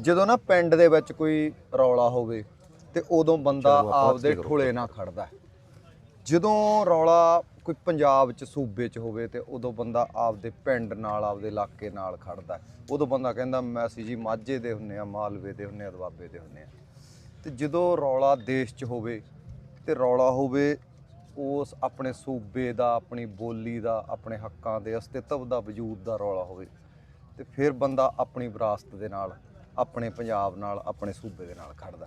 ਜਦੋਂ ਨਾ ਪਿੰਡ ਦੇ ਵਿੱਚ ਕੋਈ ਰੌਲਾ ਹੋਵੇ ਤੇ ਉਦੋਂ ਬੰਦਾ ਆਪਦੇ ਠੁਲੇ ਨਾਲ ਖੜਦਾ। ਜਦੋਂ ਰੌਲਾ ਕੋਈ ਪੰਜਾਬ ਚ ਸੂਬੇ ਚ ਹੋਵੇ ਤੇ ਉਦੋਂ ਬੰਦਾ ਆਪਦੇ ਪਿੰਡ ਨਾਲ ਆਪਦੇ ਇਲਾਕੇ ਨਾਲ ਖੜਦਾ। ਉਦੋਂ ਬੰਦਾ ਕਹਿੰਦਾ ਮੈਂ ਅਸੀਂ ਜੀ ਮਾਝੇ ਦੇ ਹੁੰਨੇ ਆ ਮਾਲਵੇ ਦੇ ਹੁੰਨੇ ਆ ਦੁਆਬੇ ਦੇ ਹੁੰਨੇ ਆ ਤੇ ਜਦੋਂ ਰੌਲਾ ਦੇਸ਼ ਚ ਹੋਵੇ ਤੇ ਰੌਲਾ ਹੋਵੇ ਉਸ ਆਪਣੇ ਸੂਬੇ ਦਾ ਆਪਣੀ ਬੋਲੀ ਦਾ ਆਪਣੇ ਹੱਕਾਂ ਦੇ ਅਸਤਿਤਵ ਦਾ ਵਜੂਦ ਦਾ ਰੌਲਾ ਹੋਵੇ ਤੇ ਫਿਰ ਬੰਦਾ ਆਪਣੀ ਵਿਰਾਸਤ ਦੇ ਨਾਲ ਆਪਣੇ ਪੰਜਾਬ ਨਾਲ, ਆਪਣੇ ਸੂਬੇ ਦੇ ਨਾਲ ਖੜਦਾ।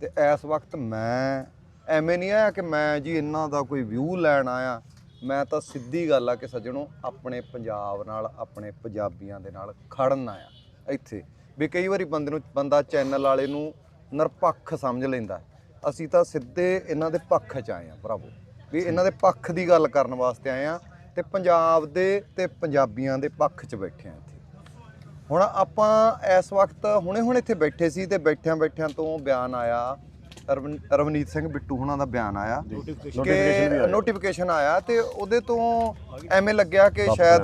ਤੇ ਇਸ ਵਕਤ ਮੈਂ ਐਵੇਂ ਨਹੀਂ ਆਇਆ ਕਿ ਮੈਂ ਜੀ ਇਹਨਾਂ ਦਾ ਕੋਈ ਵਿਊ ਲੈਣ ਆਇਆ। ਮੈਂ ਤਾਂ ਸਿੱਧੀ ਗੱਲ ਆ ਕਿ ਸੱਜਣੋ, ਆਪਣੇ ਪੰਜਾਬ ਨਾਲ, ਆਪਣੇ ਪੰਜਾਬੀਆਂ ਦੇ ਨਾਲ ਖੜਨ ਆਇਆ ਇੱਥੇ। ਵੀ ਕਈ ਵਾਰੀ ਬੰਦੇ ਨੂੰ, ਬੰਦਾ ਚੈਨਲ ਵਾਲੇ ਨੂੰ ਨਿਰਪੱਖ ਸਮਝ ਲੈਂਦਾ। ਅਸੀਂ ਤਾਂ ਸਿੱਧੇ ਇਹਨਾਂ ਦੇ ਪੱਖ 'ਚ ਆਏ ਆ ਭਰਾਵੋ। ਵੀ ਇਹਨਾਂ ਦੇ ਪੱਖ ਦੀ ਗੱਲ ਕਰਨ ਵਾਸਤੇ ਆਏ ਆ ਤੇ ਪੰਜਾਬ ਦੇ ਤੇ ਪੰਜਾਬੀਆਂ ਦੇ ਪੱਖ 'ਚ ਬੈਠੇ ਆ ਇੱਥੇ। ਹੁਣ ਆਪਾਂ ਇਸ ਵਕਤ ਹੁਣੇ ਹੁਣ ਇੱਥੇ ਬੈਠੇ ਸੀ ਤੇ ਬੈਠਿਆਂ ਬੈਠਿਆਂ ਤੋਂ ਬਿਆਨ ਆਇਆ। ਰਵਨ- ਰਵਨੀਤ ਸਿੰਘ ਬਿੱਟੂ ਹੁਣਾਂ ਦਾ ਬਿਆਨ ਆਇਆ। ਕਿ ਨੋਟੀਫਿਕੇਸ਼ਨ ਆਇਆ। ਤੇ ਉਹਦੇ ਤੋਂ ਐਵੇਂ ਲੱਗਿਆ ਕਿ ਸ਼ਾਇਦ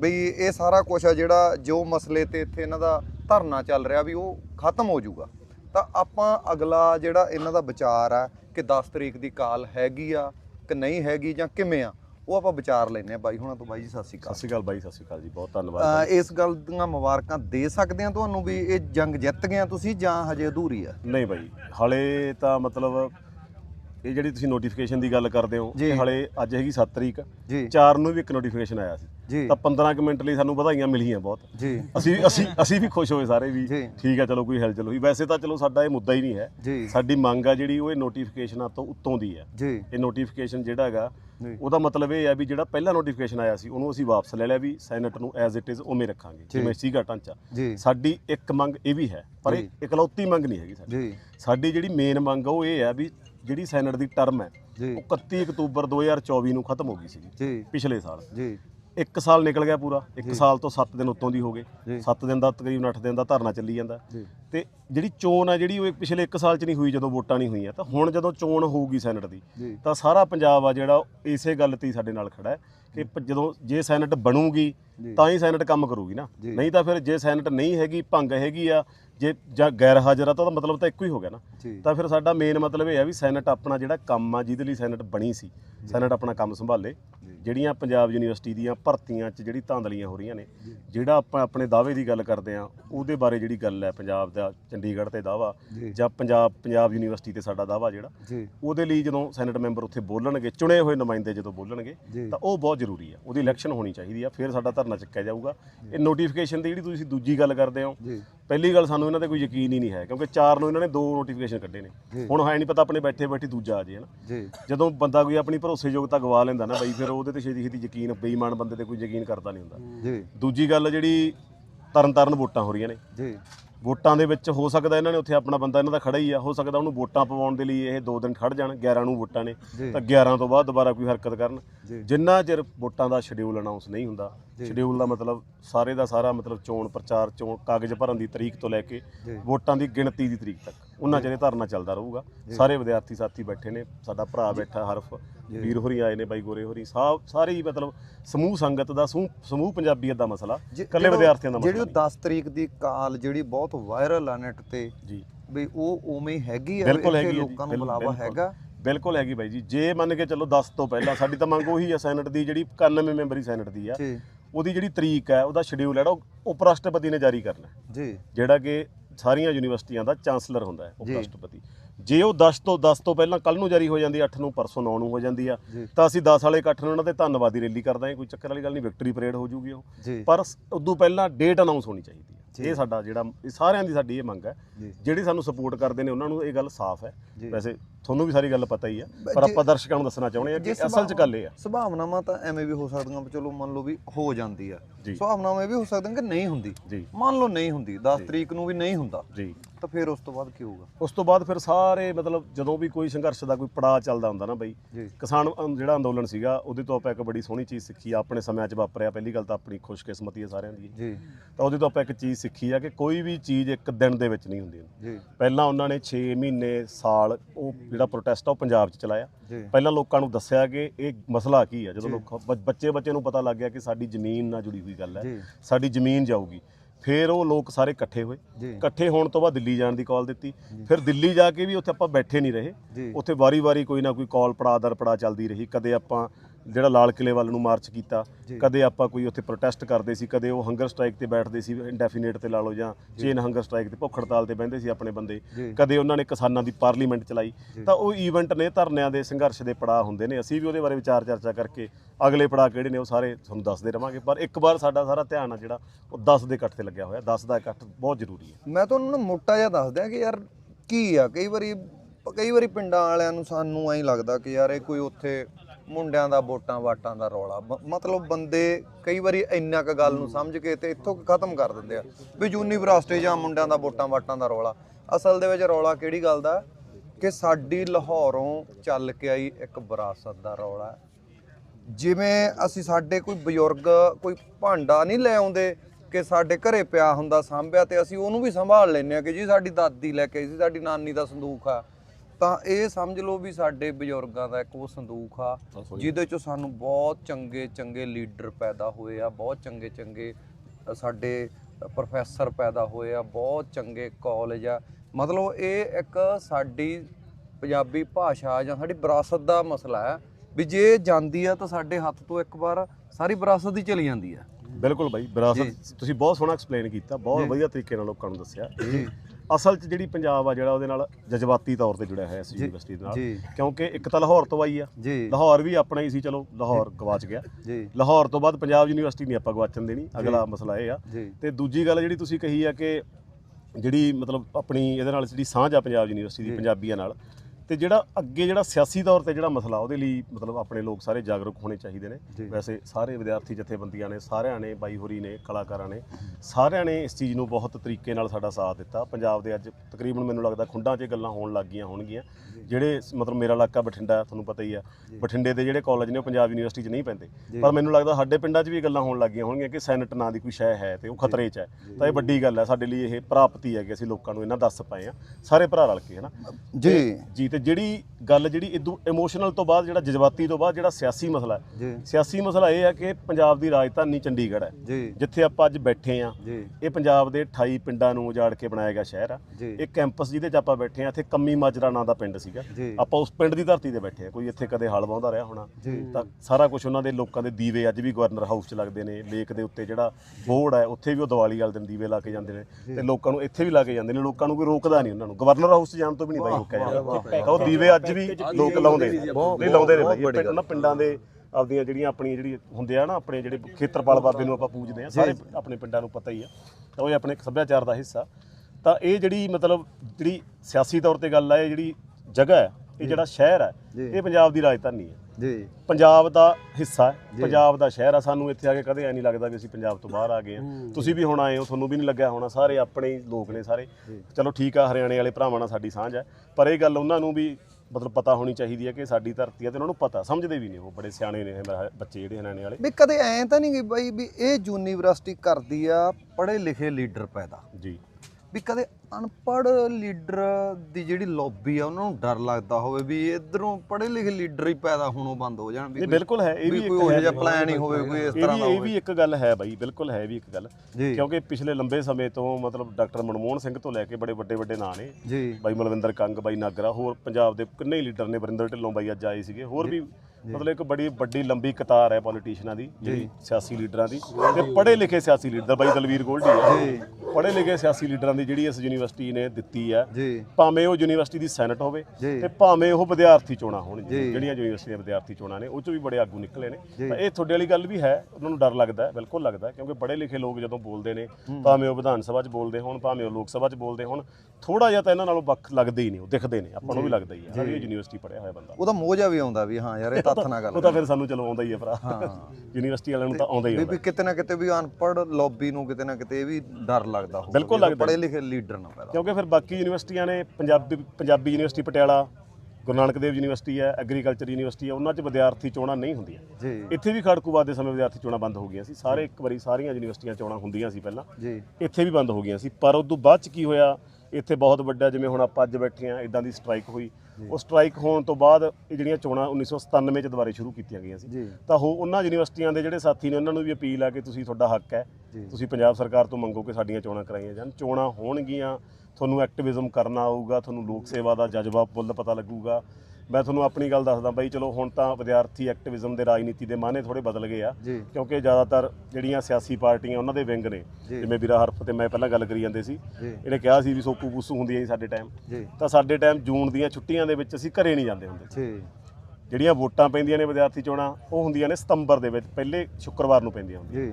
ਬਈ ਇਹ ਸਾਰਾ ਕੁਝ ਆ ਜਿਹੜਾ ਜੋ ਮਸਲੇ ਤੇ ਇੱਥੇ ਇਹਨਾਂ ਦਾ ਧਰਨਾ ਚੱਲ ਰਿਹਾ ਵੀ ਉਹ ਖਤਮ ਹੋ ਜਾਊਗਾ। ਤਾਂ ਆਪਾਂ ਅਗਲਾ ਜਿਹੜਾ ਇਹਨਾਂ ਦਾ ਵਿਚਾਰ ਆ ਕਿ 10 ਤਰੀਕ ਦੀ ਕਾਲ ਹੈਗੀ ਆ ਕਿ ਨਹੀਂ ਹੈਗੀ ਜਾਂ ਕਿਵੇਂ ਆ ਉਹ ਆਪਾਂ ਵਿਚਾਰ ਲੈਨੇ ਆ ਬਾਈ ਹੁਣਾਂ ਤੋਂ ਬਾਈ ਜੀ ਸਤਿ ਸ਼੍ਰੀ ਅਕਾਲ। ਸਤਿ ਸ਼੍ਰੀ ਅਕਾਲ ਬਾਈ ਸਤਿ ਸ਼੍ਰੀ ਅਕਾਲ ਜੀ ਬਹੁਤ ਧੰਨਵਾਦ ਇਸ ਗੱਲ ਦੀਆਂ ਮੁਬਾਰਕਾਂ ਦੇ ਸਕਦੇ ਆ ਤੁਹਾਨੂੰ ਵੀ ਇਹ ਜੰਗ ਜਿੱਤ ਗਏ ਤੁਸੀਂ ਜਾਂ ਹਜੇ ਅਧੂਰੀ ਆ? ਨਹੀਂ ਬਾਈ ਹਲੇ ਤਾਂ ਮਤਲਬ ਇਹ ਜਿਹੜੀ ਤੁਸੀਂ ਨੋਟੀਫਿਕੇਸ਼ਨ ਦੀ ਗੱਲ ਕਰਦੇ ਹੋ ਹਲੇ ਅੱਜ ਹੈਗੀ 7 ਤਰੀਕ। ਜੀ। 4 ਨੂੰ ਵੀ ਇੱਕ ਨੋਟੀਫਿਕੇਸ਼ਨ ਆਇਆ ਸੀ। ਤਾਂ 15 ਕੁ ਮਿੰਟ ਲਈ ਸਾਨੂੰ ਵਧਾਈਆਂ ਮਿਲੀਆਂ ਬਹੁਤ। ਜੀ। ਅਸੀਂ ਅਸੀਂ ਅਸੀਂ ਵੀ ਖੁਸ਼ ਹੋਏ ਸਾਰੇ ਵੀ। ਠੀਕ ਆ ਚਲੋ ਕੋਈ ਹਿਲਜੁਲ ਹੋਈ। ਵੈਸੇ ਤਾਂ ਚਲੋ ਸਾਡਾ ਇਹ ਮੁੱਦਾ ਹੀ ਨਹੀਂ ਹੈ। ਸਾਡੀ ਮੰਗ ਆ ਜਿਹੜੀ ਉਹ ਇਹ ਨੋਟੀਫਿਕੇਸ਼ਨਾਂ ਤੋਂ ਉੱਤੋਂ ਦੀ ਹੈ। ਇਹ ਨੋਟੀਫਿਕੇਸ਼ਨ ਜਿਹੜਾ ਹੈਗਾ। ਉਹਦਾ ਮਤਲਬ ਇਹ ਹੈ ਵੀ ਜਿਹੜਾ ਪਹਿਲਾ ਨੋਟੀਫਿਕੇਸ਼ਨ ਆਇਆ ਸੀ ਉਹਨੂੰ ਅਸੀਂ ਵਾਪਸ ਲੈ ਲਿਆ ਵੀ ਸੈਨੇਟ ਨੂੰ ਐਜ਼ ਇਟ ਇਜ਼ ਉਵੇਂ ਰੱਖਾਂਗੇ। ਜਿਵੇਂ ਸੀਗਾ ਢਾਂਚਾ ਸਾਡੀ ਇੱਕ ਮੰਗ ਇਹ ਵੀ ਹੈ ਪਰ ਇਹ। ਇਕਲੌਤੀ ਮੰਗ ਨਹੀਂ ਹੈਗੀ ਸਾਡੀ। ਸਾਡੀ ਜਿਹੜੀ ਮੇਨ ਮੰਗ ਉਹ ਇਹ ਹੈ ਵੀ ਜਿਹੜੀ ਸੈਨੇਟ ਦੀ ਟਰਮ ਹੈ ਜੀ। ਉਹ 31 ਅਕਤੂਬਰ 2024 ਨੂੰ ਖਤਮ ਹੋ ਗਈ ਸੀ ਜੀ। ਪਿਛਲੇ ਸਾਲ। ਜੀ। ਇੱਕ ਸਾਲ ਨਿਕਲ ਗਿਆ ਪੂਰਾ। ਇੱਕ। ਸਾਲ ਤੋਂ 7 ਦਿਨ ਉੱਤੋਂ ਦੀ ਹੋ ਗਏ। ਜੀ। 7 ਦਿਨ ਦਾ ਤਕਰੀਬਨ 8 ਦਿਨ ਦਾ ਧਰਨਾ ਚੱਲੀ ਜਾਂਦਾ। ਤੇ ਜਿਹੜੀ ਚੋਣ ਆ ਜਿਹੜੀ ਉਹ ਪਿਛਲੇ 1 ਸਾਲ ਚ ਨਹੀਂ ਹੋਈ ਜਦੋਂ ਵੋਟਾਂ ਨਹੀਂ ਹੋਈਆਂ ਤਾਂ ਹੁਣ ਜਦੋਂ ਚੋਣ ਹੋਊਗੀ ਸੈਨੇਟ ਦੀ ਤਾਂ ਸਾਰਾ ਪੰਜਾਬ ਆ ਜਿਹੜਾ ਇਸੇ ਗੱਲ ਤੇ ਹੀ ਸਾਡੇ ਨਾਲ ਖੜਾ ਹੈ ਕਿ ਜਦੋਂ ਜੇ ਸੈਨੇਟ ਬਣੂਗੀ ਤਾਂ ਹੀ ਸੈਨੇਟ ਕੰਮ ਕਰੂਗੀ ਨਾ। ਨਹੀਂ ਤਾਂ ਫਿਰ ਜੇ ਸੈਨੇਟ ਨਹੀਂ ਹੈਗੀ ਭੰਗ ਹੈਗੀ ਆ ਜੇ ਜਾਂ ਗੈਰ ਹਾਜ਼ਰ ਆ ਤਾਂ ਉਹਦਾ ਮਤਲਬ ਤਾਂ ਇੱਕੋ ਹੀ ਹੋ ਗਿਆ ਨਾ ਤਾਂ ਫਿਰ ਸਾਡਾ ਮੇਨ ਮਤਲਬ ਇਹ ਆ ਵੀ ਸੈਨੇਟ ਆਪਣਾ ਜਿਹੜਾ ਕੰਮ ਆ ਜਿਹਦੇ ਲਈ ਸੈਨੇਟ ਬਣੀ ਸੀ ਸੈਨੇਟ ਆਪਣਾ ਕੰਮ ਸੰਭਾਲੇ। ਜਿਹੜੀਆਂ ਪੰਜਾਬ ਯੂਨੀਵਰਸਿਟੀ ਦੀਆਂ ਭਰਤੀਆਂ 'ਚ ਜਿਹੜੀ ਧਾਂਦਲੀਆਂ ਹੋ ਰਹੀਆਂ ਨੇ। ਜਿਹੜਾ ਆਪਾਂ ਆਪਣੇ ਦਾਅਵੇ ਦੀ ਗੱਲ ਕਰਦੇ ਆ ਉਹਦੇ ਬਾਰੇ ਜਿਹੜੀ ਗੱਲ ਹੈ ਪੰਜਾਬ ਦਾ ਚੰਡੀਗੜ੍ਹ ਤੇ ਦਾਅਵਾ ਜੀ। ਪੰਜਾਬ ਪੰਜਾਬ ਯੂਨੀਵਰਸਿਟੀ ਤੇ ਸਾਡਾ ਦਾਅਵਾ ਜਿਹੜਾ ਉਹਦੇ ਲਈ ਜਦੋਂ ਸੈਨੇਟ ਮੈਂਬਰ ਉੱਥੇ ਬੋਲਣਗੇ ਚੁਣੇ ਹੋਏ ਨੁਮਾਇੰਦੇ ਜਦੋਂ ਬੋਲਣਗੇ ਤਾਂ ਉਹ ਬਹੁਤ ਜ਼ਰੂਰੀ ਆ। ਉਹਦੀ ਇਲੈਕਸ਼ਨ ਹੋਣੀ ਚਾਹੀਦੀ ਆ ਫਿਰ ਸਾਡਾ ਧਰਨਾ ਚੱਕਿਆ ਜਾਊਗਾ। ਇਹ ਨੋਟੀਫਿਕੇਸ਼ਨ ਦੀ ਜਿਹੜੀ ਤੁਸੀਂ ਦੂਜੀ ਗੱਲ ਕਰਦੇ ਹੋ ਪਹਿਲੀ ਗੱਲ ਸਾਨੂੰ ਇਹਨਾਂ ਤੇ ਕੋਈ ਯਕੀਨ ਹੀ ਨਹੀਂ ਹੈ ਕਿਉਂਕਿ ਚਾਰ ਨੂੰ ਇਹਨਾਂ ਨੇ ਦੋ ਨੋਟੀਫਿਕੇਸ਼ਨ ਕੱਢੇ ਨੇ। ਹੁਣ ਹੈ ਨਹੀਂ ਪਤਾ ਆਪਣੇ ਬੈਠੇ ਬੈਠੀ ਦੂਜਾ ਆ ਜੇ ਹਨਾ। ਜਦੋਂ ਬੰਦਾ ਕੋਈ ਆਪਣੀ ਭਰੋਸੇਯੋਗਤਾ ਗਵਾ ਲੈਂਦਾ ਨਾ ਬਈ ਫਿਰ ਉਹਦੇ ਤੇ ਛੇਤੀ ਛੇਤੀ ਯਕੀਨ ਬੇਈਮਾਨ ਬੰਦੇ ਤੇ ਕੋਈ ਯਕੀਨ ਕਰਦਾ ਨਹੀਂ ਹੁੰਦਾ। ਜੀ। ਦੂਜੀ ਗੱਲ ਜਿਹੜੀ ਤਰਨ ਤਾਰਨ ਵੋਟਾਂ ਹੋ ਰਹੀਆਂ ਨੇ। ਜੀ। ਵੋਟਾਂ ਦੇ ਵਿੱਚ ਹੋ ਸਕਦਾ ਇਹਨਾਂ ਨੇ ਉੱਥੇ ਆਪਣਾ ਬੰਦਾ ਇਹਨਾਂ ਦਾ ਖੜਾ ਹੀ ਆ ਹੋ ਸਕਦਾ ਉਹਨੂੰ ਵੋਟਾਂ ਪਵਾਉਣ ਦੇ ਲਈ ਇਹ ਦੋ ਦਿਨ ਖੜ ਜਾਣ 11 ਨੂੰ ਵੋਟਾਂ ਨੇ ਤਾਂ 11 ਤੋਂ ਬਾਅਦ ਦੁਬਾਰਾ ਕੋਈ ਹਰਕਤ ਕਰਨ। ਜਿੰਨਾ ਚਿਰ ਵੋਟਾਂ ਦਾ ਸ਼ਡਿਊਲ ਅਨਾਉਂਸ ਨਹੀਂ ਹੁੰਦਾ। ਸ਼ਡਿਊਲ ਦਾ ਮਤਲਬ ਸਾਰੇ ਦਾ ਸਾਰਾ ਮਤਲਬ ਚੋਣ ਪ੍ਰਚਾਰ ਚੋਣ ਕਾਗਜ਼ ਭਰਨ ਦੀ ਤਰੀਕ ਤੋਂ ਲੈ ਕੇ ਵੋਟਾਂ ਦੀ ਗਿਣਤੀ ਦੀ ਤਰੀਕ ਤੱਕ। ਉਹਨਾਂ ਚਿਰ ਧਰਨਾ ਚੱਲਦਾ ਰਹੂਗਾ। ਸਾਰੇ ਵਿਦਿਆਰਥੀ ਸਾਥੀ ਬੈਠੇ ਨੇ ਸਾਡਾ ਭਰਾ ਬੈਠਾ ਹਰਫ। ਵੀਰ ਹੋਰੀ ਆਏ ਨੇ ਬਾਈ ਗੋਰੇ ਹੋਰੀ ਸਾਰੇ ਹੀ ਮਤਲਬ ਸਮੂਹ ਸੰਗਤ ਦਾ ਸਮੂਹ ਪੰਜਾਬੀਅਤ ਦਾ ਮਸਲਾ ਇਕੱਲੇ ਵਿਦਿਆਰਥੀਆਂ ਦਾ ਮਸਲਾ ਜਿਹੜੀ ਉਹ 10 ਤਰੀਕ ਦੀ ਕਾਲ ਜਿਹੜੀ ਬਹੁਤ ਵਾਇਰਲ ਆ ਨੈਟ ਤੇ। ਜੀ ਵੀ ਉਹ ਉਵੇਂ ਹੈਗੀ ਆ ਇੱਥੇ ਲੋਕਾਂ ਨੂੰ ਬਿਲ- ਬੁਲਾਵਾ। ਹੈਗਾ ਬਿਲਕੁਲ ਹੈਗੀ ਬਾਈ ਜੀ ਜੇ ਮੰਨ ਕੇ ਚੱਲੋ 10 ਤੋਂ ਪਹਿਲਾਂ ਸਾਡੀ ਤਾਂ ਮੰਗ ਉਹੀ ਆ ਸੈਨੇਟ ਦੀ ਜਿਹੜੀ 91 ਮੈਂਬਰੀ ਸੈਨੇਟ ਦੀ ਆ ਜੀ ਉਹਦੀ ਜਿਹੜੀ ਤਰੀਕ ਹੈ ਉਹਦਾ ਸ਼ਡਿਊਲ ਹੈ ਉਹ ਉਪ ਰਾਸ਼ਟਰਪਤੀ ਨੇ ਜਾਰੀ ਕਰਨਾ। ਜੀ ਜਿਹੜਾ ਕਿ ਸਾਰੀਆਂ ਯੂਨੀਵਰਸਿਟੀਆਂ ਦਾ ਚਾਂਸਲਰ ਹੁੰਦਾ ਹੈ ਉਪ। ਰਾਸ਼ਟਰਪਤੀ ਜੇ ਉਹ 10 ਤੋਂ 10 ਤੋਂ ਪਹਿਲਾਂ ਕੱਲ ਨੂੰ ਜਾਰੀ ਹੋ ਜਾਂਦੀ 8 ਨੂੰ ਪਰਸੋਂ 9 ਨੂੰ ਹੋ ਜਾਂਦੀ ਆ ਤਾਂ ਅਸੀਂ 10 ਵਾਲੇ ਇਕੱਠ ਨੂੰ ਉਹਨਾਂ ਦੇ ਧੰਨਵਾਦੀ ਰੈਲੀ ਕਰਦਾ ਹਾਂ। ਕੋਈ ਚੱਕਰ ਵਾਲੀ ਗੱਲ ਨਹੀਂ ਵਿਕਟਰੀ ਪਰੇਡ ਹੋ ਜੂਗੀ ਉਹ। ਪਰ ਉਦੋਂ ਪਹਿਲਾਂ ਡੇਟ ਅਨਾਉਂਸ ਹੋਣੀ ਚਾਹੀਦੀ ਇਹ ਸਾਡਾ ਜਿਹੜਾ ਇਹ ਸਾਰਿਆਂ ਦੀ ਸਾਡੀ ਇਹ ਮੰਗ ਹੈ। ਜਿਹੜੀ ਸਾਨੂੰ ਸਪੋਰਟ ਕਰਦੇ ਨੇ ਉਹਨਾਂ ਨੂੰ ਇਹ ਗੱਲ ਸਾਫ਼ ਹੈ। ਵੈਸੇ ਤੁਹਾਨੂੰ ਵੀ ਸਾਰੀ ਗੱਲ ਪਤਾ ਹੀ ਆ ਪਰ ਆਪਾਂ ਦਰਸ਼ਕਾਂ ਨੂੰ ਦੱਸਣਾ ਚਾਹੁੰਦੇ ਆ ਕਿ ਅਸਲ 'ਚ ਗੱਲ ਇਹ ਆ ਸੁਭਾਵਨਾਵਾਂ ਤਾਂ ਐਵੇਂ ਵੀ ਹੋ ਸਕਦੀਆਂ ਵੀ ਚਲੋ ਮੰਨ ਲਓ ਵੀ ਹੋ ਜਾਂਦੀ ਆ ਸੁਭਾਵਨਾਵਾਂ ਇਹ ਵੀ ਹੋ ਸਕਦੀਆਂ ਕਿ ਨਹੀਂ ਹੁੰਦੀ। ਮੰਨ ਲਓ ਨਹੀਂ ਹੁੰਦੀ 10 ਜੀ। ਤਰੀਕ ਨੂੰ ਵੀ ਨਹੀਂ ਹੁੰਦਾ। ਜੀ। ਤਾਂ ਫਿਰ ਉਸ ਤੋਂ ਬਾਅਦ ਕੀ ਹੋਊਗਾ? ਉਸ ਤੋਂ ਬਾਅਦ ਫਿਰ ਸਾਰੇ ਮਤਲਬ ਜਦੋਂ ਵੀ ਕੋਈ ਸੰਘਰਸ਼ ਦਾ ਕੋਈ ਪੜਾਅ ਚੱਲਦਾ ਹੁੰਦਾ ਨਾ ਬਈ ਜੀ। ਕਿਸਾਨ ਅੰ- ਜਿਹੜਾ ਅੰਦੋਲਨ ਸੀਗਾ ਉਹਦੇ ਤੋਂ ਆਪਾਂ ਇੱਕ ਬੜੀ ਸੋਹਣੀ ਚੀਜ਼ ਸਿੱਖੀ ਆ ਆਪਣੇ ਸਮਿਆਂ 'ਚ ਵਾਪਰਿਆ ਪਹਿਲੀ ਗੱਲ ਤਾਂ ਆਪਣੀ ਖੁਸ਼ਕਿਸਮਤੀ ਹੈ ਸਾਰਿਆਂ ਦੀ। ਜੀ। ਤਾਂ ਉਹਦੇ ਤੋਂ ਆਪਾਂ ਇੱਕ ਚੀਜ਼ ਸਿੱਖੀ ਆ ਕਿ ਕੋਈ ਵੀ ਚੀਜ਼ ਇੱਕ ਦਿਨ ਦੇ ਵਿੱਚ ਨਹੀਂ ਹੁੰਦੀ ਜੀ। ਪਹਿਲਾਂ ਉਹਨਾਂ ਨੇ 6 ਮਹੀਨੇ ਸਾਲ ਉਹ ਜਿਹੜਾ ਪ੍ਰੋਟੈਸਟ ਆ ਉਹ ਪੰਜਾਬ 'ਚ ਚਲਾਇਆ। ਜੀ। ਪਹਿਲਾਂ ਲੋਕਾਂ ਨੂੰ ਦੱਸਿਆ ਕਿ ਇਹ ਮਸਲਾ ਕੀ ਆ? ਜਦੋਂ ਜੀ। ਲੋਕ ਬੱਚੇ ਬੱਚੇ ਨੂੰ ਪਤਾ ਲੱਗ ਗਿਆ ਕਿ ਸਾਡੀ ਜ਼ਮੀਨ ਨਾਲ ਜੁੜੀ ਹੋਈ ਗੱਲ ਹੈ। ਜੀ। ਸਾਡੀ ਜ਼ਮੀਨ ਜਾਊਗੀ। ਫਿਰ ਉਹ ਲੋਕ ਸਾਰੇ ਇਕੱਠੇ ਹੋਏ। ਇਕੱਠੇ ਹੋਣ ਤੋਂ ਬਾਅਦ ਦਿੱਲੀ ਜਾਣ ਦੀ ਕਾਲ ਦਿੱਤੀ। ਫਿਰ ਦਿੱਲੀ ਜਾ ਕੇ ਵੀ ਉੱਥੇ ਆਪਾਂ ਬੈਠੇ ਨਹੀਂ ਰਹੇ। ਉੱਥੇ ਵਾਰੀ-ਵਾਰੀ ਕੋਈ ਨਾ ਕੋਈ ਕਾਲ ਪੜਾ ਦਰ ਪੜਾ ਚੱਲਦੀ ਰਹੀ। ਕਦੇ ਆਪਾਂ ਜਿਹੜਾ ਲਾਲ ਕਿਲੇ ਵੱਲ ਨੂੰ ਮਾਰਚ ਕੀਤਾ। ਕਦੇ ਆਪਾਂ ਕੋਈ ਉੱਥੇ ਪ੍ਰੋਟੈਸਟ ਕਰਦੇ ਸੀ ਕਦੇ ਉਹ ਹੰਗਰ ਸਟ੍ਰਾਈਕ ਤੇ ਬੈਠਦੇ ਸੀ ਇੰਡੈਫੀਨੇਟ ਤੇ ਲਾ ਲਓ ਜਾਂ ਚੇਨ ਹੰਗਰ ਸਟ੍ਰਾਈਕ ਤੇ ਭੁੱਖ ਹੜਤਾਲ ਤੇ ਬਹਿੰਦੇ ਸੀ ਆਪਣੇ ਬੰਦੇ। ਕਦੇ ਉਹਨਾਂ ਨੇ ਕਿਸਾਨਾਂ ਦੀ ਪਾਰਲੀਮੈਂਟ ਚਲਾਈ। ਤਾਂ ਉਹ ਈਵੈਂਟ ਨੇ ਧਰਨਿਆਂ ਦੇ ਸੰਘਰਸ਼ ਦੇ ਪੜਾਅ ਹੁੰਦੇ ਨੇ। ਅਸੀਂ ਵੀ ਉਹਦੇ ਬਾਰੇ ਵਿਚਾਰ ਚਰਚਾ ਕਰਕੇ ਅਗਲੇ ਪੜਾਅ ਕਿਹੜੇ ਨੇ ਉਹ ਸਾਰੇ ਤੁਹਾਨੂੰ ਦੱਸਦੇ ਰਵਾਂਗੇ। ਪਰ ਇੱਕ ਵਾਰ ਸਾਡਾ ਸਾਰਾ ਧਿਆਨ ਆ ਜਿਹੜਾ ਉਹ 10 ਦੇ ਇਕੱਠ ਤੇ ਲੱਗਿਆ ਹੋਇਆ। 10 ਦਾ ਇਕੱਠ ਬਹੁਤ ਜ਼ਰੂਰੀ ਹੈ। ਮੈਂ ਤੁਹਾਨੂੰ ਨਾ ਮੋਟਾ ਜਿਹਾ ਦੱਸ ਦਿਆਂ ਕਿ ਯਾਰ ਕੀ ਆ ਕਈ ਵਾਰੀ ਕਈ ਵਾਰੀ ਪਿੰਡਾਂ ਵਾਲਿਆਂ ਨੂੰ ਸਾਨੂੰ ਐਂ ਲੱਗਦਾ ਕਿ ਯਾਰ ਇਹ ਕੋਈ ਉੱਥੇ ਮੁੰਡਿਆਂ ਦਾ ਵੋਟਾਂ ਵਾਟਾਂ ਦਾ ਰੌਲਾ। ਮਤਲਬ ਬੰਦੇ ਕਈ ਵਾਰੀ ਇੰਨਾ ਕੁ ਗੱਲ ਨੂੰ ਸਮਝ ਕੇ ਤੇ ਇੱਥੋਂ ਖਤਮ ਕਰ ਦਿੰਦੇ ਆ। ਵੀ ਯੂਨੀਵਰਸਿਟੀ ਜਾਂ ਮੁੰਡਿਆਂ ਦਾ ਵੋਟਾਂ ਵਾਟਾਂ ਦਾ ਰੌਲਾ। ਅਸਲ ਦੇ ਵਿੱਚ ਰੌਲਾ ਕਿਹੜੀ ਗੱਲ ਦਾ? ਕਿ ਸਾਡੀ ਲਾਹੌਰੋਂ ਚੱਲ ਕੇ ਆਈ ਇੱਕ ਵਿਰਾਸਤ ਦਾ ਰੌਲਾ। ਜਿਵੇਂ ਅਸੀਂ ਸਾਡੇ ਕੋਈ ਬਜ਼ੁਰਗ, ਕੋਈ ਭਾਂਡਾ ਨਹੀਂ ਲੈ ਆਉਂਦੇ ਕਿ ਸਾਡੇ ਘਰੇ ਪਿਆ ਹੁੰਦਾ ਸਾਂਭਿਆ ਤੇ ਅਸੀਂ ਉਹਨੂੰ ਵੀ ਸੰਭਾਲ ਲੈਂਦੇ ਆ ਕਿ ਜੀ ਸਾਡੀ ਦਾਦੀ ਲੈ ਕੇ ਆਈ ਸੀ, ਸਾਡੀ ਨਾਨੀ ਦਾ ਸੰਦੂਕ ਆ। ਤਾਂ ਇਹ ਸਮਝ ਲਓ ਵੀ ਸਾਡੇ ਬਜ਼ੁਰਗਾਂ ਦਾ ਇੱਕ ਉਹ ਸੰਦੂਖ ਆ ਜਿਹਦੇ ਚੋਂ ਸਾਨੂੰ ਬਹੁਤ ਚੰਗੇ ਚੰਗੇ ਲੀਡਰ ਪੈਦਾ ਹੋਏ ਆ ਬਹੁਤ ਚੰਗੇ ਚੰਗੇ ਸਾਡੇ ਪ੍ਰੋਫੈਸਰ ਪੈਦਾ ਹੋਏ ਆ ਬਹੁਤ ਚੰਗੇ ਕਾਲਜ ਆ। ਮਤਲਬ ਇਹ ਇੱਕ ਸਾਡੀ ਪੰਜਾਬੀ ਭਾਸ਼ਾ ਜਾਂ ਸਾਡੀ ਵਿਰਾਸਤ ਦਾ ਮਸਲਾ ਹੈ ਵੀ ਜੇ ਜਾਂਦੀ ਆ ਤਾਂ ਸਾਡੇ ਹੱਥ ਤੋਂ ਇੱਕ ਵਾਰ ਸਾਰੀ ਵਿਰਾਸਤ ਹੀ ਚਲੀ ਜਾਂਦੀ ਆ। ਬਿਲਕੁਲ ਬਾਈ ਵਿਰਾਸਤ ਤੁਸੀਂ ਬਹੁਤ ਸੋਹਣਾ ਐਕਸਪਲੇਨ ਕੀਤਾ ਬਹੁਤ ਵਧੀਆ ਤਰੀਕੇ ਨਾਲ ਲੋਕਾਂ ਨੂੰ ਦੱਸਿਆ। ਜੀ। ਅਸਲ 'ਚ ਜਿਹੜੀ ਪੰਜਾਬ ਆ ਜਿਹੜਾ ਉਹਦੇ ਨਾਲ ਜਜ਼ਬਾਤੀ ਤੌਰ ਤੇ ਜੁੜਿਆ ਹੋਇਆ ਇਸ ਯੂਨੀਵਰਸਿਟੀ ਦੇ ਨਾਲ। ਕਿਉਂਕਿ ਇੱਕ ਤਾਂ ਲਾਹੌਰ ਤੋਂ ਆਈ ਆ। ਲਾਹੌਰ ਵੀ ਆਪਣਾ ਹੀ ਸੀ ਚਲੋ ਲਾਹੌਰ ਗਵਾਚ ਗਿਆ। ਲਾਹੌਰ ਤੋਂ ਬਾਅਦ ਪੰਜਾਬ ਯੂਨੀਵਰਸਿਟੀ ਨਹੀਂ ਆਪਾਂ ਗਵਾਚਣ ਦੇਣੀ ਅਗਲਾ ਮਸਲਾ ਇਹ ਆ। ਤੇ ਦੂਜੀ ਗੱਲ ਜਿਹੜੀ ਤੁਸੀਂ ਕਹੀ ਆ ਕਿ ਜਿਹੜੀ ਮਤਲਬ ਆਪਣੀ ਇਹਦੇ ਨਾਲ ਜਿਹੜੀ ਸਾਂਝ ਆ ਪੰਜਾਬ ਯੂਨੀਵਰਸਿਟੀ ਦੀ। ਪੰਜਾਬੀਆਂ ਨਾਲ ਤੇ ਜਿਹੜਾ ਅੱਗੇ ਜਿਹੜਾ ਸਿਆਸੀ ਤੌਰ ਤੇ ਜਿਹੜਾ ਮਸਲਾ ਉਹਦੇ ਲਈ ਮਤਲਬ ਆਪਣੇ ਲੋਕ ਸਾਰੇ ਜਾਗਰੂਕ ਹੋਣੇ ਚਾਹੀਦੇ ਨੇ। ਵੈਸੇ ਸਾਰੇ ਵਿਦਿਆਰਥੀ ਜਥੇਬੰਦੀਆਂ ਨੇ ਸਾਰਿਆਂ ਨੇ ਬਾਈ ਹੋਰੀ ਨੇ ਕਲਾਕਾਰਾਂ ਨੇ ਸਾਰਿਆਂ ਨੇ ਇਸ ਚੀਜ਼ ਨੂੰ ਬਹੁਤ ਤਰੀਕੇ ਨਾਲ ਸਾਡਾ ਸਾਥ ਦਿੱਤਾ। ਪੰਜਾਬ ਦੇ ਅੱਜ ਤਕਰੀਬਨ ਮੈਨੂੰ ਲੱਗਦਾ ਖੁੰਡਾਂ 'ਚ ਗੱਲਾਂ ਹੋਣ ਲੱਗ ਗਈਆਂ ਹੋਣਗੀਆਂ। ਜਿਹੜੇ ਮਤਲਬ ਮੇਰਾ ਇਲਾਕਾ ਬਠਿੰਡਾ ਤੁਹਾਨੂੰ ਪਤਾ ਹੀ ਆ। ਬਠਿੰਡੇ ਦੇ ਜਿਹੜੇ ਕਾਲਜ ਨੇ ਉਹ ਪੰਜਾਬ ਯੂਨੀਵਰਸਿਟੀ 'ਚ ਨਹੀਂ ਪੈਂਦੇ। ਪਰ ਮੈਨੂੰ ਲੱਗਦਾ ਸਾਡੇ ਪਿੰਡਾਂ 'ਚ ਵੀ ਗੱਲਾਂ ਹੋਣ ਲੱਗ ਗਈਆਂ ਹੋਣਗੀਆਂ ਕਿ ਸੈਨੇਟ ਨਾਂ ਦੀ ਕੋਈ ਸ਼ੈ ਹੈ ਤੇ ਉਹ ਖਤਰੇ 'ਚ ਹੈ। ਤਾਂ ਇਹ ਵੱਡੀ ਗੱਲ ਹੈ ਸਾਡੇ ਲਈ ਇਹ ਪ੍ਰਾਪਤੀ ਹੈ ਕਿ ਅਸੀਂ ਲੋਕਾਂ ਨੂੰ ਇਹਨਾਂ ਦੱਸ ਪਾਏ ਆ। ਸਾਰੇ ਭਰਾ ਰਲ ਕੇ ਹਨਾ? ਜੀ। ਜੀ ਤੇ ਜਿਹੜੀ ਗੱਲ ਜਿਹੜੀ ਇਦੋਂ ਇਮੋਸ਼ਨਲ ਤੋਂ ਬਾਅਦ ਜਿਹੜਾ ਜਜ਼ਬਾਤੀ ਤੋਂ ਬਾਅਦ ਜਿਹੜਾ ਸਿਆਸੀ ਮਸਲਾ ਹੈ। ਸਿਆਸੀ ਮਸਲਾ ਇਹ ਹੈ ਕਿ ਪੰਜਾਬ ਦੀ ਰਾਜਧਾਨੀ ਚੰਡੀਗੜ੍ਹ ਹੈ। ਜਿੱਥੇ ਆਪਾਂ ਅੱਜ ਬੈਠੇ ਆ ਇਹ ਪੰਜਾਬ ਦੇ 28 ਪਿੰਡਾਂ ਨੂੰ ਉਜਾੜ ਕੇ ਬਣਾਇਆ ਗਿਆ ਸ਼ਹਿਰ ਆ। ਇਹ ਕੈਂਪਸ ਜਿਹਦੇ 'ਚ ਆਪਾਂ ਬੈਠੇ ਆ ਇੱਥੇ ਕੰਮੀ ਮਾਜਰਾ ਨਾਂ ਦਾ ਪਿੰਡ ਸੀਗਾ। ਆਪਾਂ ਉਸ ਪਿੰਡ ਦੀ ਧਰਤੀ ਤੇ ਬੈਠੇ ਆ ਕੋਈ ਇੱਥੇ ਕਦੇ ਹਲ ਵਾਹੁੰਦਾ ਰਿਹਾ ਹੋਣਾ। ਤਾਂ ਸਾਰਾ ਕੁਝ ਉਹਨਾਂ ਦੇ ਲੋਕਾਂ ਦੇ ਦੀਵੇ ਅੱਜ ਵੀ ਗਵਰਨਰ ਹਾਊਸ 'ਚ ਲੱਗਦੇ ਨੇ। ਲੇਕ ਦੇ ਉੱਤੇ ਜਿਹੜਾ ਬੋਰਡ ਹੈ ਉੱਥੇ ਵੀ ਉਹ ਦੀਵਾਲੀ ਵਾਲੇ ਦਿਨ ਦੀਵੇ ਲਾ ਕੇ ਜਾਂਦੇ ਨੇ। ਤੇ ਲੋਕਾਂ ਨੂੰ ਇੱਥੇ ਵੀ ਲਾ ਕੇ ਜਾਂਦੇ ਨੇ। ਲੋਕਾਂ ਨੂੰ ਕੋਈ ਰੋਕਦਾ ਨਹੀਂ ਉਹਨਾਂ ਨੂੰ। ਗਵਰਨਰ ਹਾਊਸ 'ਚ ਜਾਣ ਤੋਂ ਵੀ ਨਹੀਂ ਬਾਈ ਰੋਕਿਆ ਜਾਂਦਾ। ਤਾਂ ਉਹ ਦੀਵੇ ਅੱਜ ਵੀ ਲੋਕ ਲਾਉਂਦੇ ਨੇ। ਨਹੀਂ ਲਾਉਂਦੇ ਨੇ ਬਾਈ ਇਹ ਪਿੰਡ- ਉਹਨਾਂ ਪਿੰਡਾਂ ਦੇ ਆਪਦੀਆਂ ਜਿਹੜੀਆਂ ਆਪਣੀਆਂ ਜਿਹੜੀ ਹੁੰਦੇ ਆ ਨਾ ਆਪਣੇ ਜਿਹੜੇ ਖੇਤਰਪਾਲ ਬਾਬੇ ਨੂੰ ਆਪਾਂ ਪੂਜਦੇ ਆ ਸਾਰੇ ਆਪਣੇ ਪਿੰਡਾਂ ਨੂੰ ਪਤਾ ਹੀ ਆ। ਤਾਂ ਉਹ ਆਪਣੇ ਇੱਕ ਸੱਭਿਆਚਾਰ ਦਾ ਹਿੱਸਾ। ਤਾਂ ਇਹ ਜਿਹੜੀ ਮਤਲਬ ਜਿਹੜੀ ਸਿਆਸੀ ਤੌਰ ਤੇ ਗੱਲ ਹੈ ਇਹ ਜਿਹੜੀ ਜਗ੍ਹਾ ਹੈ ਇਹ ਜਿਹੜਾ ਸ਼ਹਿਰ ਹੈ ਜੀ। ਇਹ ਪੰਜਾਬ ਦੀ ਰਾਜਧਾਨੀ ਹੈ। ਜੀ। ਪੰਜਾਬ ਦਾ ਹਿੱਸਾ ਹੈ। ਜੀ। ਪੰਜਾਬ ਦਾ ਸ਼ਹਿਰ ਆ। ਸਾਨੂੰ ਇੱਥੇ ਆ ਕੇ ਕਦੇ ਐ ਨਹੀਂ ਲੱਗਦਾ ਵੀ ਅਸੀਂ ਪੰਜਾਬ ਤੋਂ ਬਾਹਰ ਆ ਗਏ ਆ ਤੁਸੀਂ ਵੀ ਹੁਣ ਆਏ ਹੋ ਤੁਹਾਨੂੰ ਵੀ ਨਹੀਂ ਲੱਗਿਆ ਹੋਣਾ। ਸਾਰੇ ਆਪਣੇ ਹੀ ਲੋਕ ਨੇ ਸਾਰੇ। ਜੀ। ਚਲੋ ਠੀਕ ਆ ਹਰਿਆਣੇ ਵਾਲੇ ਭਰਾਵਾਂ ਨਾਲ ਸਾਡੀ ਸਾਂਝ ਹੈ। ਪਰ ਇਹ ਗੱਲ ਉਹਨਾਂ ਨੂੰ ਵੀ ਮਤਲਬ ਪਤਾ ਹੋਣੀ ਚਾਹੀਦੀ ਹੈ ਕਿ ਸਾਡੀ ਧਰਤੀ ਹੈ ਤੇ ਉਹਨਾਂ ਨੂੰ ਪਤਾ। ਸਮਝਦੇ ਵੀ ਨੇ ਉਹ ਬੜੇ ਸਿਆਣੇ ਨੇ ਇਹ ਮੇਰਾ ਬੱਚੇ ਜਿਹੜੇ ਹਰਿਆਣੇ ਵਾਲੇ। ਵੀ ਕਦੇ ਐਂ ਤਾਂ ਨਹੀਂ ਕਿ ਬਾਈ ਵੀ ਇਹ ਯੂਨੀਵਰਸਿਟੀ ਕਰਦੀ ਆ ਪੜ੍ਹੇ ਲਿਖੇ ਲੀਡਰ ਪੈਦਾ। ਜੀ। ਵੀ ਕਦੇ ਅਨਪੜ੍ਹ ਲੀਡਰ ਦੀ ਜਿਹੜੀ ਲੌਬੀ ਆ ਉਹਨਾਂ ਨੂੰ ਡਰ ਲੱਗਦਾ ਹੋਵੇ ਵੀ ਇਧਰੋਂ ਪੜ੍ਹੇ ਲਿਖੇ ਲੀਡਰ ਹੀ ਪੈਦਾ ਹੋਣੋਂ ਬੰਦ ਹੋ ਜਾਣ ਵੀ ਇਹ ਬਿਲਕੁਲ ਹੈ ਇਹ ਵੀ ਕੋਈ ਉਹੋ ਜਿਹਾ ਪਲਾਨ ਹੀ ਹੋਵੇ ਕੋਈ ਇਸ ਤਰ੍ਹਾਂ ਦਾ ਇਹ ਵੀ ਇੱਕ ਗੱਲ ਹੈ ਬਾਈ ਬਿਲਕੁਲ ਹੈ ਵੀ ਇੱਕ ਗੱਲ। ਕਿਉਂਕਿ ਪਿਛਲੇ ਲੰਬੇ ਸਮੇਂ ਤੋਂ ਮਤਲਬ ਡਾਕਟਰ ਮਨਮੋਹਨ ਸਿੰਘ ਤੋਂ ਲੈ ਕੇ ਬੜੇ ਵੱਡੇ ਵੱਡੇ ਨਾਂ ਨੇ। ਜੀ। ਬਾਈ ਮਲਵਿੰਦਰ ਕੰਗ ਬਾਈ ਨਾਗਰਾ ਹੋਰ ਪੰਜਾਬ ਦੇ ਕਿੰਨੇ ਲੀਡਰ ਨੇ ਵਰਿੰਦਰ ਢਿੱਲੋਂ ਬਾਈ ਅੱਜ ਆਏ ਸੀਗੇ। ਹੋਰ ਵੀ ਮਤਲਬ ਇੱਕ ਬੜੀ ਵੱਡੀ ਲੰਬੀ ਕਤਾਰ ਹੈ ਪੋਲੀਟੀਸ਼ੀਅਨਾਂ ਦੀ ਜਿਹੜੀ ਸਿਆਸੀ ਲੀਡਰਾਂ ਦੀ। ਤੇ ਪੜ੍ਹੇ ਲਿਖੇ ਸਿਆਸੀ ਲੀਡਰ ਬਾਈ ਦਲਵੀਰ ਗੋਲਡੀ ਹੈ। ਪੜ੍ਹੇ ਲਿਖੇ ਸਿਆਸੀ ਲੀਡਰਾਂ ਦੀ ਜਿਹੜੀ ਇਸ ਯੂਨੀਵਰਸਿਟੀ ਨੇ ਦਿੱਤੀ ਹੈ ਭਾਵੇਂ ਉਹ ਯੂਨੀਵਰਸਿਟੀ ਦੀ ਸੈਨੇਟ ਹੋਵੇ ਤੇ ਭਾਵੇਂ ਉਹ ਵਿਦਿਆਰਥੀ ਚੋਣਾਂ ਹੋਣ। ਜਿਹੜੀਆਂ ਯੂਨੀਵਰਸਿਟੀ ਦੇ ਵਿਦਿਆਰਥੀ ਚੋਣਾਂ ਨੇ ਉਹ ਚੋਂ ਵੀ ਬੜੇ ਆਗੂ ਨਿਕਲੇ ਨੇ। ਤਾਂ ਇਹ ਤੁਹਾਡੇ ਵਾਲੀ ਗੱਲ ਵੀ ਹੈ ਉਹਨਾਂ ਨੂੰ ਡਰ ਲੱਗਦਾ ਹੈ ਬਿਲਕੁਲ ਲੱਗਦਾ ਕਿਉਂਕਿ ਪੜ੍ਹੇ ਲਿਖੇ ਲੋਕ ਜਦੋਂ ਬੋਲਦੇ ਨੇ ਭਾਵੇਂ ਉਹ ਵਿਧਾਨ ਸਭਾ 'ਚ ਬੋਲਦੇ ਹੋਣ ਭਾਵੇਂ ਉਹ ਲੋਕ ਸਭਾ 'ਚ ਬੋਲਦੇ ਹੋਣ ਥੋੜਾ ਜਿਹਾ ਤਾਂ ਇਹਨਾਂ ਨਾਲੋਂ ਵੱਖ ਲੱਗਦੇ ਹੀ ਨੇ ਉਹ ਦਿਖਦੇ ਨੇ ਆਪਾਂ ਨੂੰ ਵੀ ਲੱਗਦਾ ਹੀ ਹੈ ਸਾਡੀ ਯੂਨੀਵਰਸਿਟੀ ਪੜ੍ਹਿਆ ਹੋਇਆ ਬੰਦਾ। ਉਹਦਾ ਮੋਹ ਜਿਹਾ ਵੀ ਆਉਂਦਾ ਵੀ ਹਾਂ ਯਾਰ ਇਹ ਤੱਥ ਨਾ ਗੱਲ ਉਹ ਤਾਂ ਫਿਰ ਸਾਨੂੰ ਚਲੋ ਆਉਂਦਾ ਹੀ ਹੈ ਭਰਾ। ਹਾਂ। ਯੂਨੀਵਰਸਿਟੀ ਵਾਲਿਆਂ ਨੂੰ ਤਾਂ ਆਉਂਦਾ ਹੀ ਆਉਂਦਾ ਵੀ ਕਿਤੇ ਨਾ ਕਿਤੇ ਵੀ ਅਨਪੜ੍ਹ ਲੌਬੀ ਨੂੰ ਕਿਤੇ ਨਾ ਕਿਤੇ ਇਹ ਵੀ ਡਰ ਲੱਗਦਾ ਹੋਵੇ ਬਿਲਕੁਲ ਲੱਗਦਾ। ਪੜ੍ਹੇ ਲਿਖੇ ਲੀਡਰ ਨਾ ਪੈਦਾ ਕਿਉਂਕਿ ਫਿਰ ਬਾਕੀ ਯੂਨੀਵਰਸਿਟੀਆਂ ਨੇ ਪੰਜਾਬੀ ਪੰਜਾਬੀ ਯੂਨੀਵਰਸਿਟੀ ਪਟਿਆਲਾ ਗੁਰੂ ਨਾਨਕ ਦੇਵ ਯੂਨੀਵਰਸਿਟੀ ਹੈ ਐਗਰੀਕਲਚਰ ਯੂਨੀਵਰਸਿਟੀ ਹੈ ਉਹਨਾਂ 'ਚ ਵਿਦਿਆਰਥੀ ਚੋਣਾਂ ਨਹੀਂ ਹੁੰਦੀਆਂ। ਜੀ। ਇੱਥੇ ਵੀ ਖੜਕੂਵਾਦ ਦੇ ਸਮੇਂ ਵਿਦਿਆਰਥੀ ਚੋਣਾਂ ਬੰਦ ਹੋ ਗਈਆਂ ਸੀ। ਸਾਰੇ ਇੱਕ ਵਾਰੀ ਸਾਰੀਆਂ ਯੂਨੀਵਰਸਿਟੀਆਂ ਚੋਣਾਂ ਹੁੰਦੀਆਂ ਸੀ ਪਹਿਲਾਂ। ਜੀ। ਇੱਥੇ ਵੀ ਬੰਦ ਹੋ ਗਈਆਂ ਸੀ। ਪਰ ਉਸ ਤੋਂ ਬਾਅਦ ਚ ਕੀ ਹੋਇਆ? ਇੱਥੇ ਬਹੁਤ ਵੱਡਾ ਜਿਵੇਂ ਹੁਣ ਆਪਾਂ ਅੱਜ ਬੈਠੇ ਆ ਇਦਾਂ ਦੀ ਸਟ੍ਰਾਈਕ ਹੋਈ। ਉਹ ਸਟ੍ਰਾਈਕ ਹੋਣ ਤੋਂ ਬਾਅਦ ਇਹ ਜਿਹੜੀਆਂ ਚੋਣਾਂ 1997 ਚ ਦੁਬਾਰੇ ਸ਼ੁਰੂ ਕੀਤੀਆਂ ਗਈਆਂ ਸੀ। ਤਾਂ ਉਹ ਉਹਨਾਂ ਯੂਨੀਵਰਸਿਟੀਆਂ ਦੇ ਜਿਹੜੇ ਸਾਥੀ ਨੇ ਉਹਨਾਂ ਨੂੰ ਵੀ ਅਪੀਲ ਆ ਕਿ ਤੁਸੀਂ ਤੁਹਾਡਾ ਹੱਕ ਹੈ। ਤੁਸੀਂ ਪੰਜਾਬ ਸਰਕਾਰ ਤੋਂ ਮੰਗੋ ਕਿ ਸਾਡੀਆਂ ਚੋਣਾਂ ਕਰਾਈਆਂ ਜਾਣ। ਚੋਣਾਂ ਹੋਣਗੀਆਂ ਤੁਹਾਨੂੰ ਐਕਟਿਵਿਜ਼ਮ ਕਰਨਾ ਆਊਗਾ ਤੁਹਾਨੂੰ ਲੋਕ ਸੇਵਾ ਦਾ ਜਜ਼ਬਾ ਫੁੱਲ ਪਤਾ ਲੱਗੂਗਾ। ਮੈਂ ਤੁਹਾਨੂੰ ਆਪਣੀ ਗੱਲ ਦੱਸਦਾ ਬਾਈ ਚਲੋ ਹੁਣ ਤਾਂ ਵਿਦਿਆਰਥੀ ਐਕਟਿਵਿਜ਼ਮ ਦੇ ਰਾਜਨੀਤੀ ਦੇ ਮਾਨੇ ਥੋੜੇ ਬਦਲ ਗਏ ਆ ਕਿਉਂਕਿ ਜ਼ਿਆਦਾਤਰ ਜਿਹੜੀਆਂ ਸਿਆਸੀ ਪਾਰਟੀਆਂ ਉਹਨਾਂ ਦੇ ਵਿੰਗ ਨੇ। ਜਿਵੇਂ ਵੀਰਾ ਹਰਫ ਤੇ ਮੈਂ ਪਹਿਲਾਂ ਗੱਲ ਕਰੀ ਜਾਂਦੇ ਸੀ ਇਹਨੇ ਕਿਹਾ ਸੀ ਵੀ ਸੋਪੂ ਪੂਸੂ ਹੁੰਦੀ ਹੈ ਜੀ ਸਾਡੇ ਟਾਈਮ ਤਾਂ ਸਾਡੇ ਟਾਈਮ ਜੂਨ ਦੀਆਂ ਛੁੱਟੀਆਂ ਦੇ ਵਿੱਚ ਅਸੀਂ ਘਰੇ ਨਹੀਂ ਜਾਂਦੇ ਹੁੰਦੇ। ਜਿਹੜੀਆਂ ਵੋਟਾਂ ਪੈਂਦੀਆਂ ਨੇ ਵਿਦਿਆਰਥੀ ਚੋਣਾਂ ਉਹ ਹੁੰਦੀਆਂ ਨੇ ਸਤੰਬਰ ਦੇ ਵਿੱਚ ਪਹਿਲੇ ਸ਼ੁੱਕਰਵਾਰ ਨੂੰ ਪੈਂਦੀਆਂ ਹੁੰਦੀਆਂ। ਜੀ।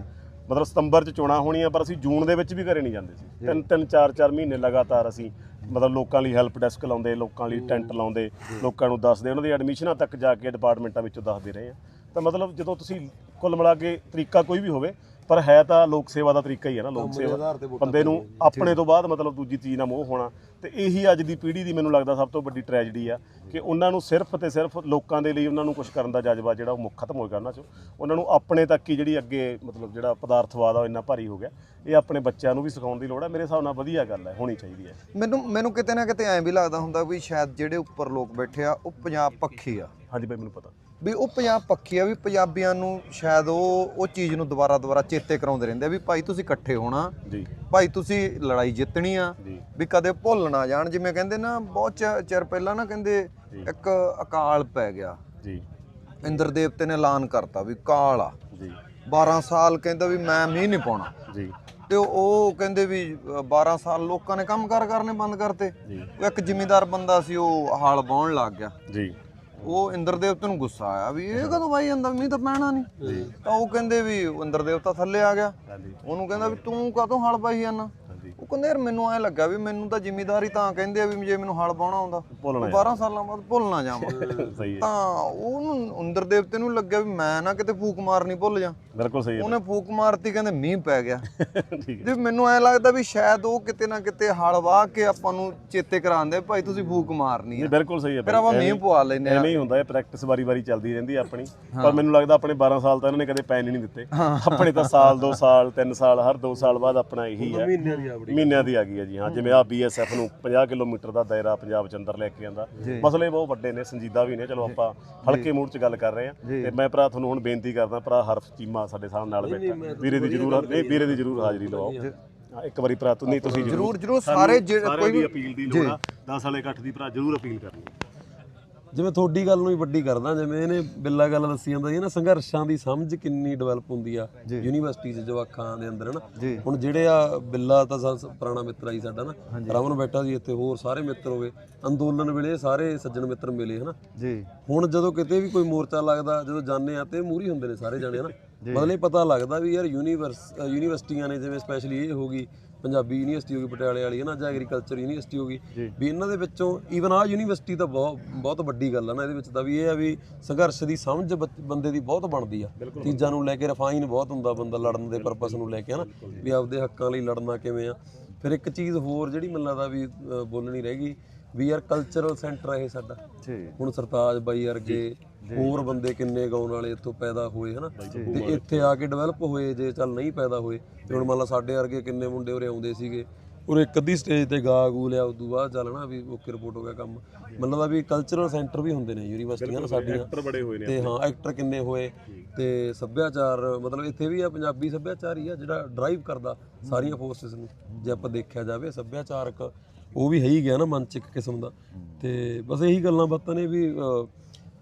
ਮਤਲਬ ਸਤੰਬਰ 'ਚ ਚੋਣਾਂ ਹੋਣੀਆਂ ਪਰ ਅਸੀਂ ਜੂਨ ਦੇ ਵਿੱਚ ਵੀ ਘਰੇ ਨਹੀਂ ਜਾਂਦੇ ਸੀ। ਤਿੰਨ ਤਿੰਨ ਚਾਰ ਚਾਰ ਮਹੀਨੇ ਲਗਾਤਾਰ ਅਸੀਂ ਮਤਲਬ ਲੋਕਾਂ ਲਈ ਹੈਲਪ ਡੈਸਕ ਲਾਉਂਦੇ ਲੋਕਾਂ ਲਈ ਟੈਂਟ ਲਾਉਂਦੇ ਲੋਕਾਂ ਨੂੰ ਦੱਸਦੇ ਉਹਨਾਂ ਦੀ ਐਡਮਿਸ਼ਨਾਂ ਤੱਕ ਜਾ ਕੇ ਡਿਪਾਰਟਮੈਂਟਾਂ ਵਿੱਚੋਂ ਦੱਸਦੇ ਰਹੇ ਆ। ਤਾਂ ਮਤਲਬ ਜਦੋਂ ਤੁਸੀਂ ਕੁੱਲ ਮਿਲਾ ਕੇ ਤਰੀਕਾ ਕੋਈ ਵੀ ਹੋਵੇ ਪਰ ਹੈ ਤਾਂ ਲੋਕ ਸੇਵਾ ਦਾ ਤਰੀਕਾ ਹੀ ਹੈ ਨਾ ਲੋਕ ਸੇਵਾ ਬੰਦੇ ਨੂੰ ਆਪਣੇ ਤੋਂ ਬਾਅਦ ਮਤਲਬ ਦੂਜੀ ਚੀਜ਼ ਨਾਲ ਮੋਹ ਹੋਣਾ ਤੇ ਇਹੀ ਅੱਜ ਦੀ ਪੀੜ੍ਹੀ ਦੀ ਮੈਨੂੰ ਲੱਗਦਾ ਸਭ ਤੋਂ ਵੱਡੀ ਟ੍ਰੈਜਡੀ ਆ ਕਿ ਉਹਨਾਂ ਨੂੰ ਸਿਰਫ ਤੇ ਸਿਰਫ ਲੋਕਾਂ ਦੇ ਲਈ ਉਹਨਾਂ ਨੂੰ ਕੁਝ ਕਰਨ ਦਾ ਜਜ਼ਬਾ ਜਿਹੜਾ ਉਹ ਮੁੱਖ ਖਤਮ ਹੋ ਗਿਆ ਉਹਨਾਂ ਚੋਂ। ਉਹਨਾਂ ਨੂੰ ਆਪਣੇ ਤੱਕ ਹੀ ਜਿਹੜੀ ਅੱਗੇ ਮਤਲਬ ਜਿਹੜਾ ਪਦਾਰਥਵਾਦ ਆ ਉਹ ਇੰਨਾ ਭਾਰੀ ਹੋ ਗਿਆ। ਇਹ ਆਪਣੇ ਬੱਚਿਆਂ ਨੂੰ ਵੀ ਸਿਖਾਉਣ ਦੀ ਲੋੜ ਹੈ ਮੇਰੇ ਹਿਸਾਬ ਨਾਲ ਵਧੀਆ ਗੱਲ ਹੈ ਹੋਣੀ ਚਾਹੀਦੀ ਹੈ ਮੈਨੂੰ ਮੈਨੂੰ ਕਿਤੇ ਨਾ ਕਿਤੇ ਐਂ ਵੀ ਲੱਗਦਾ ਹੁੰਦਾ ਵੀ ਸ਼ਾਇਦ ਜਿਹੜੇ ਉੱਪਰ ਲੋਕ ਬੈਠੇ ਆ ਉਹ ਪੰਜਾਬ ਪੱਖੀ ਆ। ਹਾਂਜੀ ਬਾਈ ਮੈਨੂੰ ਪਤਾ। ਵੀ ਉਹ ਪੰਜਾਬ ਪੱਖੀ ਆ ਵੀ ਪੰਜਾਬੀਆਂ ਨੂੰ ਸ਼ਾਇਦ ਉਹ ਉਹ ਚੀਜ਼ ਨੂੰ ਦੁਬਾਰਾ ਦੁਬਾਰਾ ਚੇਤੇ ਕਰਾਉਂਦੇ ਰਹਿੰਦੇ ਆ ਵੀ ਭਾਈ ਤੁਸੀਂ ਇਕੱਠੇ ਹੋਣਾ। ਜੀ। ਭਾਈ ਤੁਸੀਂ ਲੜਾਈ ਜਿੱਤਣੀ ਆ। ਵੀ ਕਦੇ ਭੁੱਲ ਨਾ ਜਾਣ ਜਿਵੇਂ ਕਹਿੰਦੇ ਨਾ ਬਹੁਤ ਚਿਰ ਪਹਿਲਾਂ ਨਾ ਕਹਿੰਦੇ। ਇੱਕ ਅਕਾਲ ਪੈ ਗਿਆ। ਜੀ। ਇੰਦਰ ਦੇਵਤੇ ਨੇ ਐਲਾਨ ਕਰਤਾ ਵੀ ਕਾਲ ਆ। ਜੀ। 12 ਸਾਲ ਕਹਿੰਦਾ ਵੀ ਮੈਂ ਮੀਂਹ ਨਹੀਂ ਪਾਉਣਾ। ਜੀ। ਤੇ ਉਹ ਕਹਿੰਦੇ ਵੀ ਅ, 12 ਸਾਲ ਲੋਕਾਂ ਨੇ ਕੰਮ ਕਾਰ ਕਰਨੇ ਬੰਦ ਕਰਤੇ। ਇੱਕ ਜ਼ਿਮੀਂਦਾਰ ਬੰਦਾ ਸੀ ਉਹ ਹਾਲ ਬਾਉਣ ਲੱਗ ਗਿਆ। ਜੀ। ਉਹ ਇੰਦਰ ਦੇਵਤੇ ਨੂੰ ਗੁੱਸਾ ਆਇਆ ਵੀ ਇਹ ਕਦੋਂ ਬਾਈ ਜਾਂਦਾ ਮੀਂਹ ਤਾਂ ਪੈਣਾ ਨਹੀਂ ਤਾਂ ਉਹ ਕਹਿੰਦੇ ਵੀ ਇੰਦਰ ਦੇਵਤਾ ਥੱਲੇ ਆ ਗਿਆ। ਉਹਨੂੰ ਕਹਿੰਦਾ ਵੀ ਤੂੰ ਕਾਹਤੋਂ ਹਲ ਪਾਈ ਜਾਂਦਾ ਉਹ ਕਹਿੰਦਾ ਯਾਰ ਮੈਨੂੰ ਐ ਲੱਗਾ ਵੀ ਮੈਨੂੰ ਤਾਂ ਜ਼ਿਮੀਦਾਰੀ ਤਾਂ ਕਹਿੰਦੇ ਆ ਵੀ ਜੇ ਮੈਨੂੰ ਹਲ ਬਾਉਣਾ ਆਉਂਦਾ ਭੁੱਲਣਾ 12 ਸਾਲਾਂ ਬਾਅਦ ਭੁੱਲ ਨਾ ਜਾਵਾਂ। ਸਹੀ ਹੈ। ਤਾਂ ਉਹਨੂੰ ਇੰਦਰ ਦੇਵਤੇ ਨੂੰ ਲੱਗਿਆ ਵੀ ਮੈਂ ਨਾ ਕਿਤੇ ਫੂਕ ਮਾਰਨੀ ਭੁੱਲ ਜਾ ਬਿਲਕੁਲ ਸਹੀ ਹੈ। ਉਹਨੇ ਫੂਕ ਮਾਰਤੀ ਕਹਿੰਦੇ ਮੀਂਹ ਪੈ ਗਿਆ। ਠੀਕ ਹੈ। ਤੇ ਮੈਨੂੰ ਐ ਲੱਗਦਾ ਵੀ ਸ਼ਾਇਦ ਉਹ ਕਿਤੇ ਨਾ ਕਿਤੇ ਹਲ ਵਾਹ ਕੇ ਆਪਾਂ ਨੂੰ ਚੇਤੇ ਕਰਾਉਂਦੇ ਭਾਈ ਤੁਸੀਂ ਫੂਕ ਮਾਰਨੀ ਆ। ਬਿਲਕੁਲ ਸਹੀ ਹੈ ਫਿਰ। ਆਪਾਂ ਮੀਂਹ ਪਵਾ ਲੈਨੇ ਆ। ਐਵੇਂ ਹੀ ਹੁੰਦਾ ਹੈ ਪ੍ਰੈਕਟਿਸ ਵਾਰੀ-ਵਾਰੀ ਚੱਲਦੀ ਰਹਿੰਦੀ ਹੈ ਆਪਣੀ। ਪਰ ਮੈਨੂੰ ਲੱਗਦਾ ਆਪਣੇ 12 ਸਾਲ ਤਾਂ ਇਹਨਾਂ ਨੇ ਕਦੇ ਪੈਨ ਹੀ ਨਹੀਂ ਦਿੱਤੇ। ਆਪਣੇ ਤਾਂ ਸਾਲ 2 ਸਾਲ 3 ਸਾਲ ਹਰ 2 ਸਾਲ ਬਾਅਦ ਆਪਣਾ ਇਹੀ ਹੈ। ਮਹੀਨਿਆਂ ਦੀ ਆਪਣੀ ਮਹੀਨਿਆਂ ਦੀ ਆ ਗਈ ਹੈ ਜੀ ਹਾਂ ਜਿਵੇਂ ਆ ਬੀਐਸਐਫ ਨੂੰ 50 ਕਿਲੋਮੀਟਰ ਦਾ ਦਾਇਰਾ ਪੰਜਾਬ ਚ ਅੰਦਰ ਲੈ ਕੇ ਆਂਦਾ। ਮਸਲੇ ਬਹੁਤ ਵੱਡੇ ਨੇ ਸੰਜੀਦਾ ਵੀ ਨੇ ਚਲੋ ਆਪਾਂ ਹਲਕੇ ਮੂਡ ਚ ਗੱਲ ਕਰ ਰਹੇ ਹਾਂ। ਤੇ ਮੈਂ ਭਰਾ ਤੁਹਾਨੂੰ ਹੁਣ ਬੇਨਤੀ ਕਰਦਾ ਭਰਾ ਹਰਫ ਚੀਮਾ ਸਾਡੇ ਸਾਹਮਣੇ ਨਾਲ ਬੈਠਾ। ਵੀਰੇ ਦੀ ਜ਼ਰੂਰ ਨਹੀਂ ਵੀਰੇ ਦੀ ਜ਼ਰੂਰ ਹਾਜ਼ਰੀ ਲਵਾਓ। ਇੱਕ ਵਾਰੀ ਭਰਾ ਤੁਸੀਂ ਜਰੂਰ ਜਰੂਰ ਸਾਰੇ ਕੋਈ ਵੀ ਅਪੀਲ ਦੀ ਲੋੜ ਆ। 10 ਵਾਲੇ ਇਕੱਠ ਦੀ ਭਰਾ ਜ਼ਰੂਰ ਅਪੀਲ ਕਰਨੀ। ਜਿਵੇਂ ਤੁਹਾਡੀ ਗੱਲ ਨੂੰ ਹੀ ਵੱਡੀ ਕਰਦਾ ਜਿਵੇਂ ਇਹਨੇ ਬਿੱਲਾ ਗੱਲ ਦੱਸੀ ਜਾਂਦਾ ਸੀ ਨਾ ਸੰਘਰਸ਼ਾਂ ਦੀ ਸਮਝ ਕਿੰਨੀ ਡਿਵੈਲਪ ਹੁੰਦੀ ਆ ਯੂਨੀਵਰਸਿਟੀ 'ਚ ਜਵਾਕਾਂ ਦੇ ਅੰਦਰ ਹਨਾ? ਜੀ। ਹੁਣ ਜਿਹੜੇ ਆ ਬਿੱਲਾ ਤਾਂ ਪੁਰਾਣਾ ਮਿੱਤਰ ਆਈ ਸਾਡਾ ਨਾ ਰਮਨ ਬੈਠਾ ਸੀ ਇੱਥੇ ਹੋਰ ਸਾਰੇ ਮਿੱਤਰ ਹੋਵੇ ਅੰਦੋਲਨ ਵੇਲੇ ਸਾਰੇ ਸੱਜਣ ਮਿੱਤਰ ਮਿਲੇ ਹਨਾ? ਜੀ। ਹੁਣ ਜਦੋਂ ਕਿਤੇ ਵੀ ਕੋਈ ਮੋਰਚਾ ਲੱਗਦਾ ਜਦੋਂ ਜਾਂਦੇ ਆ ਤੇ ਮੂਰੀ ਹੁੰਦੇ ਨੇ ਸਾਰੇ ਜਾਣੇ ਹਨਾ? ਮਤਲਬ ਇਹ ਪਤਾ ਲੱਗਦਾ ਵੀ ਯਾਰ ਯੂਨੀਵਰਸ ਯੂਨੀਵਰਸਿਟੀਆਂ ਨੇ ਜਿਵੇਂ ਸਪੈਸ਼ਲੀ ਇਹ ਹੋ ਗਈ ਪੰਜਾਬੀ ਯੂਨੀਵਰਸਿਟੀ ਹੋ ਗਈ ਪਟਿਆਲੇ ਵਾਲੀ ਹੈ ਨਾ ਜਾਂ ਐਗਰੀਕਲਚਰ ਯੂਨੀਵਰਸਿਟੀ ਹੋ ਗਈ। ਵੀ ਇਹਨਾਂ ਦੇ ਵਿੱਚੋਂ ਈਵਨ ਆ ਯੂਨੀਵਰਸਿਟੀ ਤਾਂ ਬਹੁਤ ਬਹੁਤ ਵੱਡੀ ਗੱਲ ਆ ਨਾ ਇਹਦੇ ਵਿੱਚ ਤਾਂ ਵੀ ਇਹ ਆ ਵੀ ਸੰਘਰਸ਼ ਦੀ ਸਮਝ ਬੰਦੇ ਦੀ ਬਹੁਤ ਬਣਦੀ ਆ। ਚੀਜ਼ਾਂ ਨੂੰ ਲੈ ਕੇ ਰਿਫਾਈਨ ਬਹੁਤ ਹੁੰਦਾ ਬੰਦਾ ਲੜਨ ਦੇ ਪਰਪਸ ਨੂੰ ਲੈ ਕੇ ਹਨਾ ਵੀ ਆਪਦੇ ਹੱਕਾਂ ਲਈ ਲੜਨਾ ਕਿਵੇਂ ਆ। ਫਿਰ ਇੱਕ ਚੀਜ਼ ਹੋਰ ਜਿਹੜੀ ਮੈਨੂੰ ਲੱਗਦਾ ਵੀ ਬੋਲਣੀ ਰਹਿ ਗਈ ਵੀ ਯਾਰ ਕਲਚਰਲ ਸੈਂਟਰ ਇਹ ਸਾਡਾ। ਜੀ। ਹੁਣ ਸਰਤਾਜ ਬਾਈ ਵਰਗੇ ਹੋਰ ਬੰਦੇ ਕਿੰਨੇ ਗਾਉਣ ਵਾਲੇ ਇੱਥੋਂ ਪੈਦਾ ਹੋਏ ਹਨਾ? ਤੇ ਇੱਥੇ ਆ ਕੇ ਡਿਵੈਲਪ ਹੋਏ ਜੇ ਚੱਲ ਨਹੀਂ ਪੈਦਾ ਹੋਏ। ਤੇ ਹੁਣ ਮੰਨ ਲਾ ਸਾਡੇ ਵਰਗੇ ਕਿੰਨੇ ਮੁੰਡੇ ਉਰੇ ਆਉਂਦੇ ਸੀਗੇ ਉਰੇ ਇੱਕ ਅੱਧੀ ਸਟੇਜ ਤੇ ਗਾ ਗੂ ਲਿਆ ਉਦੋਂ ਬਾਅਦ ਚੱਲਣਾ ਵੀ ਓਕੇ ਰਿਪੋਰਟ ਹੋ ਗਿਆ ਕੰਮ। ਮੈਨੂੰ ਲੱਗਦਾ ਵੀ ਕਲਚਰਲ ਸੈਂਟਰ ਵੀ ਹੁੰਦੇ ਨੇ ਯੂਨੀਵਰਸਿਟੀਆਂ ਨਾ ਸਾਡੀਆਂ। ਐਕਟਰ ਬੜੇ ਹੋਏ ਨੇ ਤੇ ਹਾਂ ਐਕਟਰ ਕਿੰਨੇ ਹੋਏ ਤੇ ਸੱਭਿਆਚਾਰ ਮਤਲਬ ਇੱਥੇ ਵੀ ਆ ਪੰਜਾਬੀ ਸੱਭਿਆਚਾਰ ਹੀ ਆ ਜਿਹੜਾ ਡਰਾਈਵ ਕਰਦਾ ਸਾਰੀਆਂ ਫੋਰਸਸ ਨੂੰ। ਜੇ ਆਪਾਂ ਦੇਖਿਆ ਜਾਵੇ ਸੱਭਿਆਚਾਰਕ ਉਹ ਵੀ ਹੈ ਹੀ ਗਿਆ ਨਾ ਮਨ ਚ ਇੱਕ ਕਿਸਮ ਦਾ। ਤੇ ਬਸ ਇਹੀ ਗੱਲਾਂ ਬਾਤਾਂ ਨੇ ਵੀ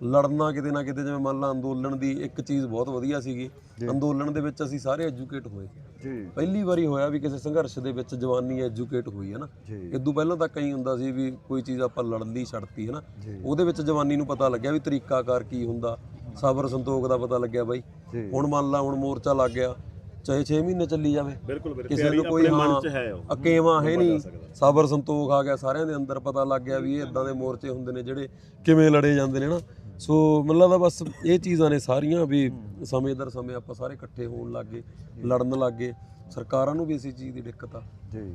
ਲੜਨਾ ਕਿਤੇ ਨਾ ਕਿਤੇ ਜਿਵੇਂ ਮੰਨ ਲਾ ਅੰਦੋਲਨ ਦੀ ਇੱਕ ਚੀਜ਼ ਬਹੁਤ ਵਧੀਆ ਸੀਗੀ। ਅੰਦੋਲਨ ਦੇ ਵਿੱਚ ਅਸੀਂ ਸਾਰੇ ਐਜੂਕੇਟ ਹੋਏ। ਜੀ। ਪਹਿਲੀ ਵਾਰੀ ਹੋਇਆ ਵੀ ਕਿਸੇ ਸੰਘਰਸ਼ ਦੇ ਵਿੱਚ ਜਵਾਨੀ ਐਜੂਕੇਟ ਹੋਈ ਹੈ ਨਾ। ਇਦੋਂ ਪਹਿਲਾਂ ਤਾਂ ਕਈ ਹੁੰਦਾ ਸੀ ਵੀ ਕੋਈ ਚੀਜ਼ ਆਪਾਂ ਲੜਨ ਦੀ ਛੱਡਤੀ ਹੈ ਨਾ। ਉਹਦੇ ਵਿੱਚ ਜਵਾਨੀ ਨੂੰ ਪਤਾ ਲੱਗਿਆ ਵੀ ਤਰੀਕਾਕਾਰ ਕੀ ਹੁੰਦਾ। ਸਬਰ ਸੰਤੋਖ ਦਾ ਪਤਾ ਲੱਗਿਆ ਬਾਈ। ਹੁਣ ਮੰਨ ਲਾ ਹੁਣ ਮੋਰਚਾ ਲੱਗ ਗਿਆ। ਚਾਹੇ 6 ਮਹੀਨੇ ਚੱਲੀ ਜਾਵੇ। ਬਿਲਕੁਲ ਕਿਸੇ ਤਿਆਰੀ ਨੂੰ ਕੋਈ ਆਪਣੇ ਮਨ ਚ ਹੈ ਉਹ। ਅਕੇਵਾ ਹੈ ਨਹੀਂ ਸਬਰ ਸੰਤੋਖ ਆ ਗਿਆ ਸਾਰਿਆਂ ਦੇ ਅੰਦਰ ਪਤਾ ਲੱਗ ਗਿਆ ਵੀ ਇਹ ਇਦਾਂ ਦੇ ਮੋਰਚੇ ਹੁੰਦੇ ਨੇ ਜਿਹੜੇ ਕਿਵੇਂ ਲੜੇ ਜਾਂਦੇ ਨੇ ਨਾ। ਸੋ ਮੈਨੂੰ ਲੱਗਦਾ ਬਸ ਇਹ ਚੀਜ਼ਾਂ ਨੇ ਸਾਰੀਆਂ ਵੀ ਸਮੇਂ ਦਰ ਸਮੇਂ ਆਪਾਂ ਸਾਰੇ ਇਕੱਠੇ ਹੋਣ ਲੱਗੇ ਲੜਨ ਲੱਗੇ। ਸਰਕਾਰਾਂ ਨੂੰ ਵੀ ਇਸੇ ਚੀਜ਼ ਦੀ ਦਿੱਕਤ ਆ।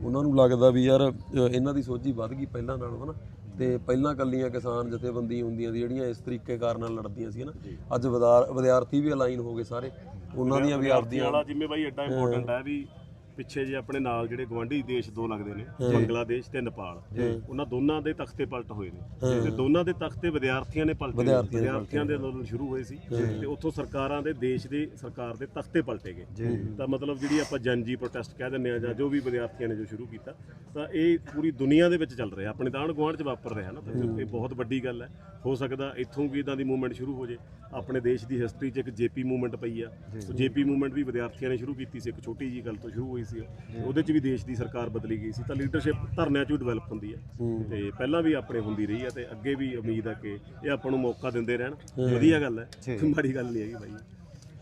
ਉਹਨਾਂ ਨੂੰ ਲੱਗਦਾ ਵੀ ਯਾਰ ਅ, ਇਹਨਾਂ ਦੀ ਸੋਝੀ ਵੱਧ ਗਈ ਪਹਿਲਾਂ ਨਾਲੋਂ ਹਨਾ। ਤੇ ਪਹਿਲਾਂ ਕੱਲੀਆਂ ਕਿਸਾਨ ਜਥੇਬੰਦੀਆਂ ਹੁੰਦੀਆਂ ਸੀ ਜਿਹੜੀਆਂ ਇਸ ਤਰੀਕੇ ਕਾਰ ਨਾਲ ਲੜਦੀਆਂ ਸੀ ਹਨਾ। ਅੱਜ ਵਿਦਾਰ- ਵਿਦਿਆਰਥੀ ਵੀ ਅਲਾਈਨ ਹੋ ਗਏ ਸਾਰੇ। ਉਹਨਾਂ ਦੀਆਂ ਵੀ ਆਪਦੀਆਂ ਵਾਲਾ ਜਿੰਮੇ ਬਾਈ ਐਡਾ ਇੰਪੋਰਟੈਂਟ ਹੈ ਵੀ ਪਿੱਛੇ ਜੇ ਆਪਣੇ ਨਾਲ ਜਿਹੜੇ ਗਵਾਂਢੀ ਦੇਸ਼ ਦੋ ਲੱਗਦੇ ਨੇ ਬੰਗਲਾਦੇਸ਼ ਤੇ ਨੇਪਾਲ ਉਹਨਾਂ ਦੋਨਾਂ ਦੇ ਤਖਤੇ ਪਲਟ ਹੋਏ ਨੇ। ਤੇ ਦੋਨਾਂ ਦੇ ਤਖਤੇ ਵਿਦਿਆਰਥੀਆਂ ਨੇ ਪਲਟੇ। ਵਿਦਿਆਰਥੀਆਂ ਦੇ ਅੰਦੋਲਨ ਸ਼ੁਰੂ ਹੋਏ ਸੀ ਤੇ ਉੱਥੋਂ ਸਰਕਾਰਾਂ ਦੇ ਦੇਸ਼ ਦੇ ਸਰਕਾਰ ਦੇ ਤਖਤੇ ਪਲਟੇ ਗਏ। ਤਾਂ ਮਤਲਬ ਜਿਹੜੀ ਆਪਾਂ ਜਨਜੀ ਪ੍ਰੋਟੈਸਟ ਕਹਿ ਦਿੰਦੇ ਆ ਜਾਂ ਜੋ ਵੀ ਵਿਦਿਆਰਥੀਆਂ ਨੇ ਜੋ ਸ਼ੁਰੂ ਕੀਤਾ ਤਾਂ ਇਹ ਪੂਰੀ ਦੁਨੀਆ ਦੇ ਵਿੱਚ ਚੱਲ ਰਿਹਾ। ਆਪਣੇ ਤਾਂ ਗੁਆਂਢ 'ਚ ਵਾਪਰ ਰਿਹਾ ਨਾ ਇਹ ਬਹੁਤ ਵੱਡੀ ਗੱਲ ਹੈ। ਹੋ ਸਕਦਾ ਇੱਥੋਂ ਵੀ ਇਦਾਂ ਦੀ ਮੂਵਮੈਂਟ ਸ਼ੁਰੂ ਹੋ ਜੇ। ਆਪਣੇ ਦੇਸ਼ ਦੀ ਹਿਸਟਰੀ 'ਚ ਇੱਕ ਜੇਪੀ ਮੂਵਮੈਂਟ ਪਈ ਆ। ਜੇਪੀ ਮੂਵਮੈਂਟ ਵੀ ਵਿਦਿਆਰਥੀਆਂ ਨੇ ਸ਼ੁਰੂ ਕੀਤੀ ਸੀ ਇੱਕ ਛੋਟੀ ਜੀ ਗੱਲ ਤੋਂ ਸ਼ੁਰੂ ਹੋਈ ਸੀ ਉਹ। ਉਹਦੇ 'ਚ ਵੀ ਦੇਸ਼ ਦੀ ਸਰਕਾਰ ਬਦਲੀ ਗਈ ਸੀ। ਤਾਂ ਲੀਡਰਸ਼ਿਪ ਧਰਨਿਆਂ 'ਚ ਵੀ ਡਿਵੈਲਪ ਹੁੰਦੀ ਹੈ। ਤੇ ਪਹਿਲਾਂ ਵੀ ਆਪਣੇ ਹੁੰਦੀ ਰਹੀ ਹੈ ਤੇ ਅੱਗੇ ਵੀ ਉਮੀਦ ਆ ਕਿ ਇਹ ਆਪਾਂ ਨੂੰ ਮੌਕਾ ਦਿੰਦੇ ਰਹਿਣ। ਵਧੀਆ ਗੱਲ ਹੈ ਮਾੜੀ ਗੱਲ ਨਹੀਂ ਹੈਗੀ ਬਾਈ।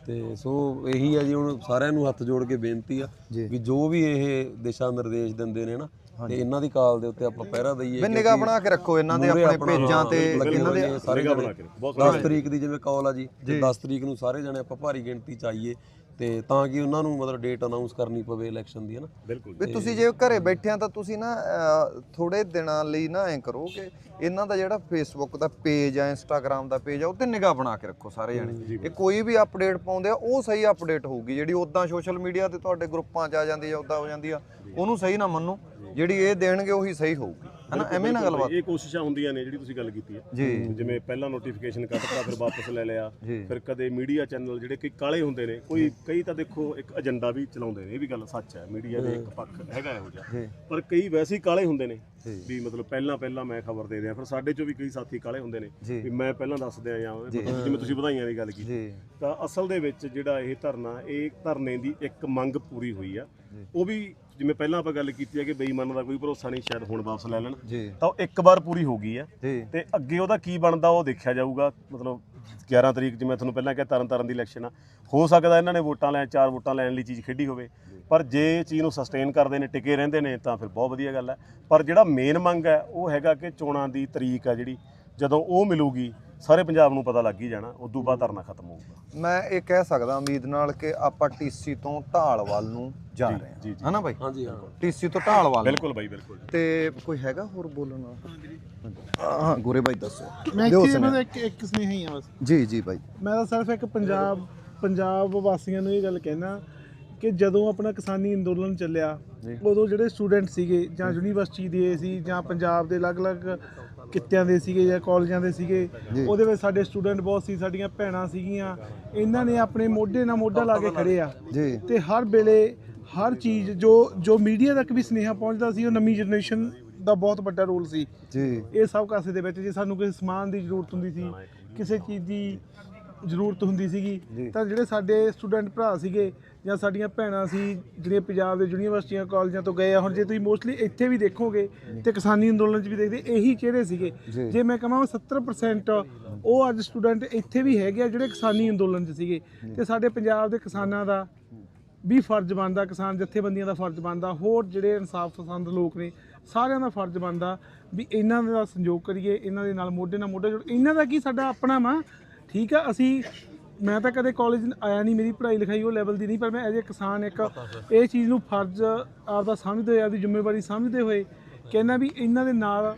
ਤੇ ਸੋ ਇਹੀ ਆ ਜੀ ਹੁਣ ਸਾਰਿਆਂ ਨੂੰ ਹੱਥ ਜੋੜ ਕੇ ਬੇਨਤੀ ਆ ਵੀ ਜੋ ਵੀ ਇਹ ਦਿਸ਼ਾ ਨਿਰਦੇਸ਼ ਦਿੰਦੇ ਨੇ ਨਾ ਤੇ ਇਹਨਾਂ ਦੀ ਕਾਲ ਦੇ ਉੱਤੇ ਆਪਾਂ ਪਹਿਰਾ ਦਈਏ ਵੀ ਨਿਗਾਹ ਬਣਾ ਕੇ ਰੱਖੋ ਇਹਨਾਂ ਦੇ ਆਪਣੇ ਪੇਜਾਂ ਤੇ ਇਹਨਾਂ ਦੇ ਸਾਰੇ ਬਣਾ ਕੇ ਰੱਖੋ, ਬਹੁਤ 10 ਤਰੀਕ ਦੀ ਜਿਵੇਂ ਕਾਲ ਆ ਜੀ ਤੇ 10 ਤਰੀਕ ਨੂੰ ਸਾਰੇ ਜਣੇ ਆਪਾਂ ਭਾਰੀ ਗਿਣਤੀ ਚ ਆਈਏ ਤੇ ਤਾਂ ਕਿ ਉਹਨਾਂ ਨੂੰ ਮਤਲਬ ਡੇਟ ਅਨਾਉਂਸ ਕਰਨੀ ਪਵੇ ਇਲੈਕਸ਼ਨ ਦੀ ਹੈ ਨਾ? ਬਿਲਕੁਲ ਵੀ ਤੁਸੀਂ ਜੇ ਘਰੇ ਬੈਠੇ ਆ ਤਾਂ ਤੁਸੀਂ ਨਾ ਥੋੜੇ ਦਿਨਾਂ ਲਈ ਨਾ ਐਂ ਕਰੋ ਕਿ ਇਹਨਾਂ ਦਾ ਜਿਹੜਾ ਫੇਸਬੁੱਕ ਦਾ ਪੇਜ ਆ ਇੰਸਟਾਗ੍ਰam ਦਾ ਪੇਜ ਆ ਉੱਤੇ ਨਿਗਾਹ ਬਣਾ ਕੇ ਰੱਖੋ ਸਾਰੇ ਜਣੇ। ਇਹ ਕੋਈ ਵੀ ਅਪਡੇਟ ਪਾਉਂਦੇ ਆ ਉਹ ਸਹੀ ਅਪਡੇਟ ਹੋਊਗੀ। ਜਿਹੜੀ ਉਦਾਂ ਸੋਸ਼ਲ ਮੀਡੀਆ ਤੇ ਤੁਹਾਡੇ ਗਰੁੱਪਾਂ 'ਚ ਆ ਜਾਂਦੀ ਆ ਉਦਾਂ ਹੋ ਜਾਂਦੀ ਆ ਉਹਨੂੰ ਸਹੀ ਨਾ ਮੰਨੋ। ਜਿਹੜੀ ਇਹ ਦੇਣਗੇ ਉਹੀ ਸਹੀ ਹੋਊਗੀ। ਹਨਾ ਐਵੇਂ ਨਾ ਗੱਲਬਾਤ। ਇਹ ਕੋਸ਼ਿਸ਼ਾਂ ਹੁੰਦੀਆਂ ਨੇ ਜਿਹੜੀ ਤੁਸੀਂ ਗੱਲ ਕੀਤੀ ਹੈ ਜਿਵੇਂ ਪਹਿਲਾਂ ਨੋਟੀਫਿਕੇਸ਼ਨ ਕੱਟਤਾ ਫਿਰ ਵਾਪਸ ਲੈ ਲਿਆ। ਫਿਰ ਕਦੇ ਮੀਡੀਆ ਚੈਨਲ ਜਿਹੜੇ ਕਿ ਕਾਲੇ ਹੁੰਦੇ ਨੇ ਕੋਈ ਕਈ ਤਾਂ ਦੇਖੋ ਇੱਕ ਏਜੰਡਾ ਵੀ ਚਲਾਉਂਦੇ ਨੇ ਇਹ ਵੀ ਗੱਲ ਸੱਚ ਹੈ ਮੀਡੀਆ ਦੇ ਇੱਕ ਪੱਖ ਹੈਗਾ ਇਹੋ ਜਿਹਾ। ਪਰ ਕਈ ਵੈਸੇ ਹੀ ਕਾਲੇ ਹੁੰਦੇ ਨੇ। ਵੀ ਮਤਲਬ ਪਹਿਲਾਂ ਪਹਿਲਾਂ ਮੈਂ ਖਬਰ ਦੇ ਰਿਹਾ ਫਿਰ ਸਾਡੇ ਚੋਂ ਵੀ ਕਈ ਸਾਥੀ ਕਾਲੇ ਹੁੰਦੇ ਨੇ। ਵੀ ਮੈਂ ਪਹਿਲਾਂ ਦੱਸ ਦਿਆਂ ਜਾਂ ਜਿਵੇਂ ਤੁਸੀਂ ਵਧਾਈਆਂ ਦੀ ਗੱਲ ਕੀਤੀ। ਤਾਂ ਅਸਲ ਦੇ ਵਿੱਚ ਜਿਹੜਾ ਇਹ ਧਰਨਾ ਇਹ ਧਰਨੇ ਦੀ ਇੱਕ ਮੰਗ ਪੂਰੀ ਹੋਈ ਆ ਉਹ ਵੀ ਜਿਵੇਂ ਪਹਿਲਾਂ ਆਪਾਂ ਗੱਲ ਕੀਤੀ ਹੈ ਕਿ ਬੇਈਮਾਨਾਂ ਦਾ ਕੋਈ ਭਰੋਸਾ ਨਹੀਂ ਸ਼ਾਇਦ ਹੁਣ ਵਾਪਸ ਲੈ ਲੈਣ। ਜੀ। ਤਾਂ ਉਹ ਇੱਕ ਵਾਰ ਪੂਰੀ ਹੋ ਗਈ ਆ ਜੀ। ਤੇ ਅੱਗੇ ਉਹਦਾ ਕੀ ਬਣਦਾ ਉਹ ਦੇਖਿਆ ਜਾਊਗਾ। ਮਤਲਬ 11 ਤਰੀਕ ਜਿਵੇਂ ਤੁਹਾਨੂੰ ਪਹਿਲਾਂ ਕਿਹਾ ਤਰਨ ਤਾਰਨ ਦੀ ਇਲੈਕਸ਼ਨ ਆ। ਹੋ ਸਕਦਾ ਇਹਨਾਂ ਨੇ ਵੋਟਾਂ ਲੈਣ ਚਾਰ ਵੋਟਾਂ ਲੈਣ ਲਈ ਚੀਜ਼ ਖੇਡੀ ਹੋਵੇ। ਪਰ ਜੇ ਇਹ ਚੀਜ਼ ਨੂੰ ਸਸਟੇਨ ਕਰਦੇ ਨੇ ਟਿਕੇ ਰਹਿੰਦੇ ਨੇ ਤਾਂ ਫਿਰ ਬਹੁਤ ਵਧੀਆ ਗੱਲ ਹੈ। ਪਰ ਜਿਹੜਾ ਮੇਨ ਮੰਗ ਹੈ ਉਹ ਹੈਗਾ ਕਿ ਚੋਣਾਂ ਦੀ ਤਰੀਕ ਆ ਜਿਹੜੀ। ਜਦੋਂ ਉਹ ਮਿਲੂਗੀ ਸਾਰੇ ਪੰਜਾਬ ਨੂੰ ਪਤਾ ਲੱਗ ਹੀ ਜਾਣਾ ਉਦੋਂ ਬਾਅਦ ਧਰਨਾ ਖਤਮ ਹੋਊਗਾ। ਮੈਂ ਇਹ ਕਹਿ ਸਕਦਾ ਉਮੀਦ ਨਾਲ ਕਿ ਆਪਾਂ ਟੀਸੀ ਤੋਂ ਢਾਲ ਵੱਲ ਨੂੰ ਜਾ ਰਹੇ ਜੀ, ਹਾਂ। ਜੀ। ਹਨਾ ਬਾਈ? ਹਾਂਜੀ ਹਾਂ। ਟੀਸੀ ਤੋਂ ਢਾਲ ਵੱਲ। ਬਿਲਕੁਲ ਬਾਈ ਬਿਲਕੁਲ। ਤੇ ਕੋਈ ਹੈਗਾ ਹੋਰ ਬੋਲਣ ਵਾਲਾ? ਹਾਂ ਗੋਰੇ ਬਾਈ ਦੱਸੋ। ਮੈਂ ਦਿਓ ਇੱਥੇ ਸੁਨੇਹਾ। ਬਸ ਇੱਕ ਇੱਕ ਸੁਨੇਹਾ ਹੀ ਆ ਬਸ। ਜੀ ਜੀ ਬਾਈ। ਮੈਂ ਤਾਂ ਸਿਰਫ ਇੱਕ ਪੰਜਾਬ ਪੰਜਾਬ ਵਾਸੀਆਂ ਨੂੰ ਇਹ ਗੱਲ ਕਹਿਣਾ ਕਿ ਜਦੋਂ ਆਪਣਾ ਕਿਸਾਨੀ ਅੰਦੋਲਨ ਚੱਲਿਆ ਉਦੋਂ ਜਿਹੜੇ ਸਟੂਡੈਂਟ ਸੀਗੇ ਜਾਂ ਯੂਨੀਵਰਸਿਟੀ ਦੇ ਸੀ ਜਾਂ ਪੰਜਾਬ ਦੇ ਅਲੱਗ-ਅਲੱਗ ਕਿੱਤਿਆਂ ਦੇ ਸੀਗੇ ਜਾਂ ਕਾਲਜਾਂ ਦੇ ਸੀਗੇ ਉਹਦੇ ਵਿੱਚ ਸਾਡੇ ਸਟੂਡੈਂਟ ਬਹੁਤ ਸੀ ਸਾਡੀਆਂ ਭੈਣਾਂ ਸੀਗੀਆਂ। ਇਹਨਾਂ ਨੇ ਆਪਣੇ ਮੋਢੇ ਨਾਲ ਮੋਢਾ ਲਾ ਕੇ ਖੜੇ ਆ। ਤੇ ਹਰ ਵੇਲੇ ਹਰ ਚੀਜ਼ ਜੋ ਜੋ ਮੀਡੀਆ ਤੱਕ ਵੀ ਸੁਨੇਹਾ ਪਹੁੰਚਦਾ ਸੀ ਉਹ ਨਵੀਂ ਜਨਰੇਸ਼ਨ ਦਾ ਬਹੁਤ ਵੱਡਾ ਰੋਲ ਸੀ। ਜੀ। ਇਹ ਸਭ ਕਾਸੇ ਦੇ ਵਿੱਚ ਜੇ ਸਾਨੂੰ ਕਿਸੇ ਸਮਾਨ ਦੀ ਜ਼ਰੂਰਤ ਹੁੰਦੀ ਸੀ ਕਿਸੇ ਚੀਜ਼ ਦੀ ਜ਼ਰੂਰਤ ਹੁੰਦੀ ਸੀਗੀ ਤਾਂ ਜਿਹੜੇ ਸਾਡੇ ਸਟੂਡੈਂਟ ਭਰਾ ਸੀਗੇ ਜਾਂ ਸਾਡੀਆਂ ਭੈਣਾਂ ਸੀ ਜਿਹੜੀਆਂ ਪੰਜਾਬ ਦੇ ਯੂਨੀਵਰਸਿਟੀਆਂ ਕਾਲਜਾਂ ਤੋਂ ਗਏ ਆ ਹੁਣ ਜੇ ਤੁਸੀਂ ਮੋਸਟਲੀ ਇੱਥੇ ਵੀ ਦੇਖੋਗੇ ਤੇ ਕਿਸਾਨੀ ਅੰਦੋਲਨ 'ਚ ਵੀ ਦੇਖਦੇ ਇਹੀ ਚਿਹਰੇ ਸੀਗੇ। ਜੇ। ਮੈਂ ਕਹਾਂ 70% ਉਹ ਅੱਜ ਸਟੂਡੈਂਟ ਇੱਥੇ ਵੀ ਹੈਗੇ ਆ ਜਿਹੜੇ ਕਿਸਾਨੀ ਅੰਦੋਲਨ 'ਚ ਸੀਗੇ। ਤੇ ਸਾਡੇ ਪੰਜਾਬ ਦੇ ਕਿਸਾਨਾਂ ਦਾ ਵੀ ਫਰਜ਼ ਬਣਦਾ ਕਿਸਾਨ ਜਥੇਬੰਦੀਆਂ ਦਾ ਫਰਜ਼ ਬਣਦਾ ਹੋਰ ਜਿਹੜੇ ਇਨਸਾਫ ਪਸੰਦ ਲੋਕ ਨੇ ਸਾਰਿਆਂ ਦਾ ਫਰਜ਼ ਬਣਦਾ ਵੀ ਇਹਨਾਂ ਦਾ ਸੰਯੋਗ ਕਰੀਏ ਇਹਨਾਂ ਦੇ ਨਾਲ ਮੋਢੇ ਨਾਲ ਮੋਢਾ ਜੋੜ ਇਹਨਾਂ ਦਾ ਕੀ ਸਾਡਾ ਆਪਣਾ ਵਾ? ਠੀਕ ਆ ਅਸੀਂ ਮੈਂ ਤਾਂ ਕਦੇ ਕਾਲਜ ਆਇਆ ਨਹੀਂ ਮੇਰੀ ਪੜ੍ਹਾਈ ਲਿਖਾਈ ਉਹ ਲੈਵਲ ਦੀ ਨਹੀਂ ਪਰ ਮੈਂ ਐਜ ਅ ਕਿਸਾਨ ਇੱਕ ਇਹ ਚੀਜ਼ ਨੂੰ ਫਰਜ਼ ਆਪਦਾ ਸਮਝਦੇ ਹੋਏ ਆਪਦੀ ਜ਼ਿੰਮੇਵਾਰੀ ਸਮਝਦੇ ਹੋਏ ਕਹਿੰਦਾ ਵੀ ਇਹਨਾਂ ਦੇ ਨਾਲ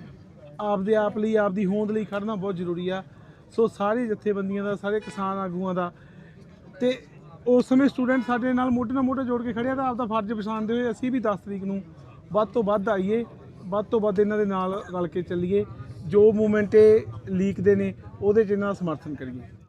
ਆਪਦੇ ਆਪ ਲਈ ਆਪਦੀ ਹੋਂਦ ਲਈ ਖੜਨਾ ਬਹੁਤ ਜ਼ਰੂਰੀ ਆ। ਸੋ ਸਾਰੇ ਜਥੇਬੰਦੀਆਂ ਦਾ ਸਾਰੇ ਕਿਸਾਨ ਆਗੂਆਂ ਦਾ ਤੇ ਉਸ ਸਮੇਂ ਸਟੂਡੈਂਟ ਸਾਡੇ ਨਾਲ ਮੋਢੇ ਨਾਲ ਮੋਢਾ ਜੋੜ ਕੇ ਖੜਿਆ ਤਾਂ ਆਪਦਾ ਫਰਜ਼ ਪਛਾਣਦੇ ਹੋਏ ਅਸੀਂ ਵੀ 10 ਤਰੀਕ ਨੂੰ ਵੱਧ ਤੋਂ ਵੱਧ ਆਈਏ ਵੱਧ ਤੋਂ ਵੱਧ ਇਹਨਾਂ ਦੇ ਨਾਲ ਰਲ ਕੇ ਚੱਲੀਏ। ਜੋ ਮੂਵਮੈਂਟ ਲੀਕ ਦੇ ਨੇ ਉਹਦੇ 'ਚ ਇਹਨਾਂ ਦਾ ਸਮਰਥਨ ਕਰੀਏ।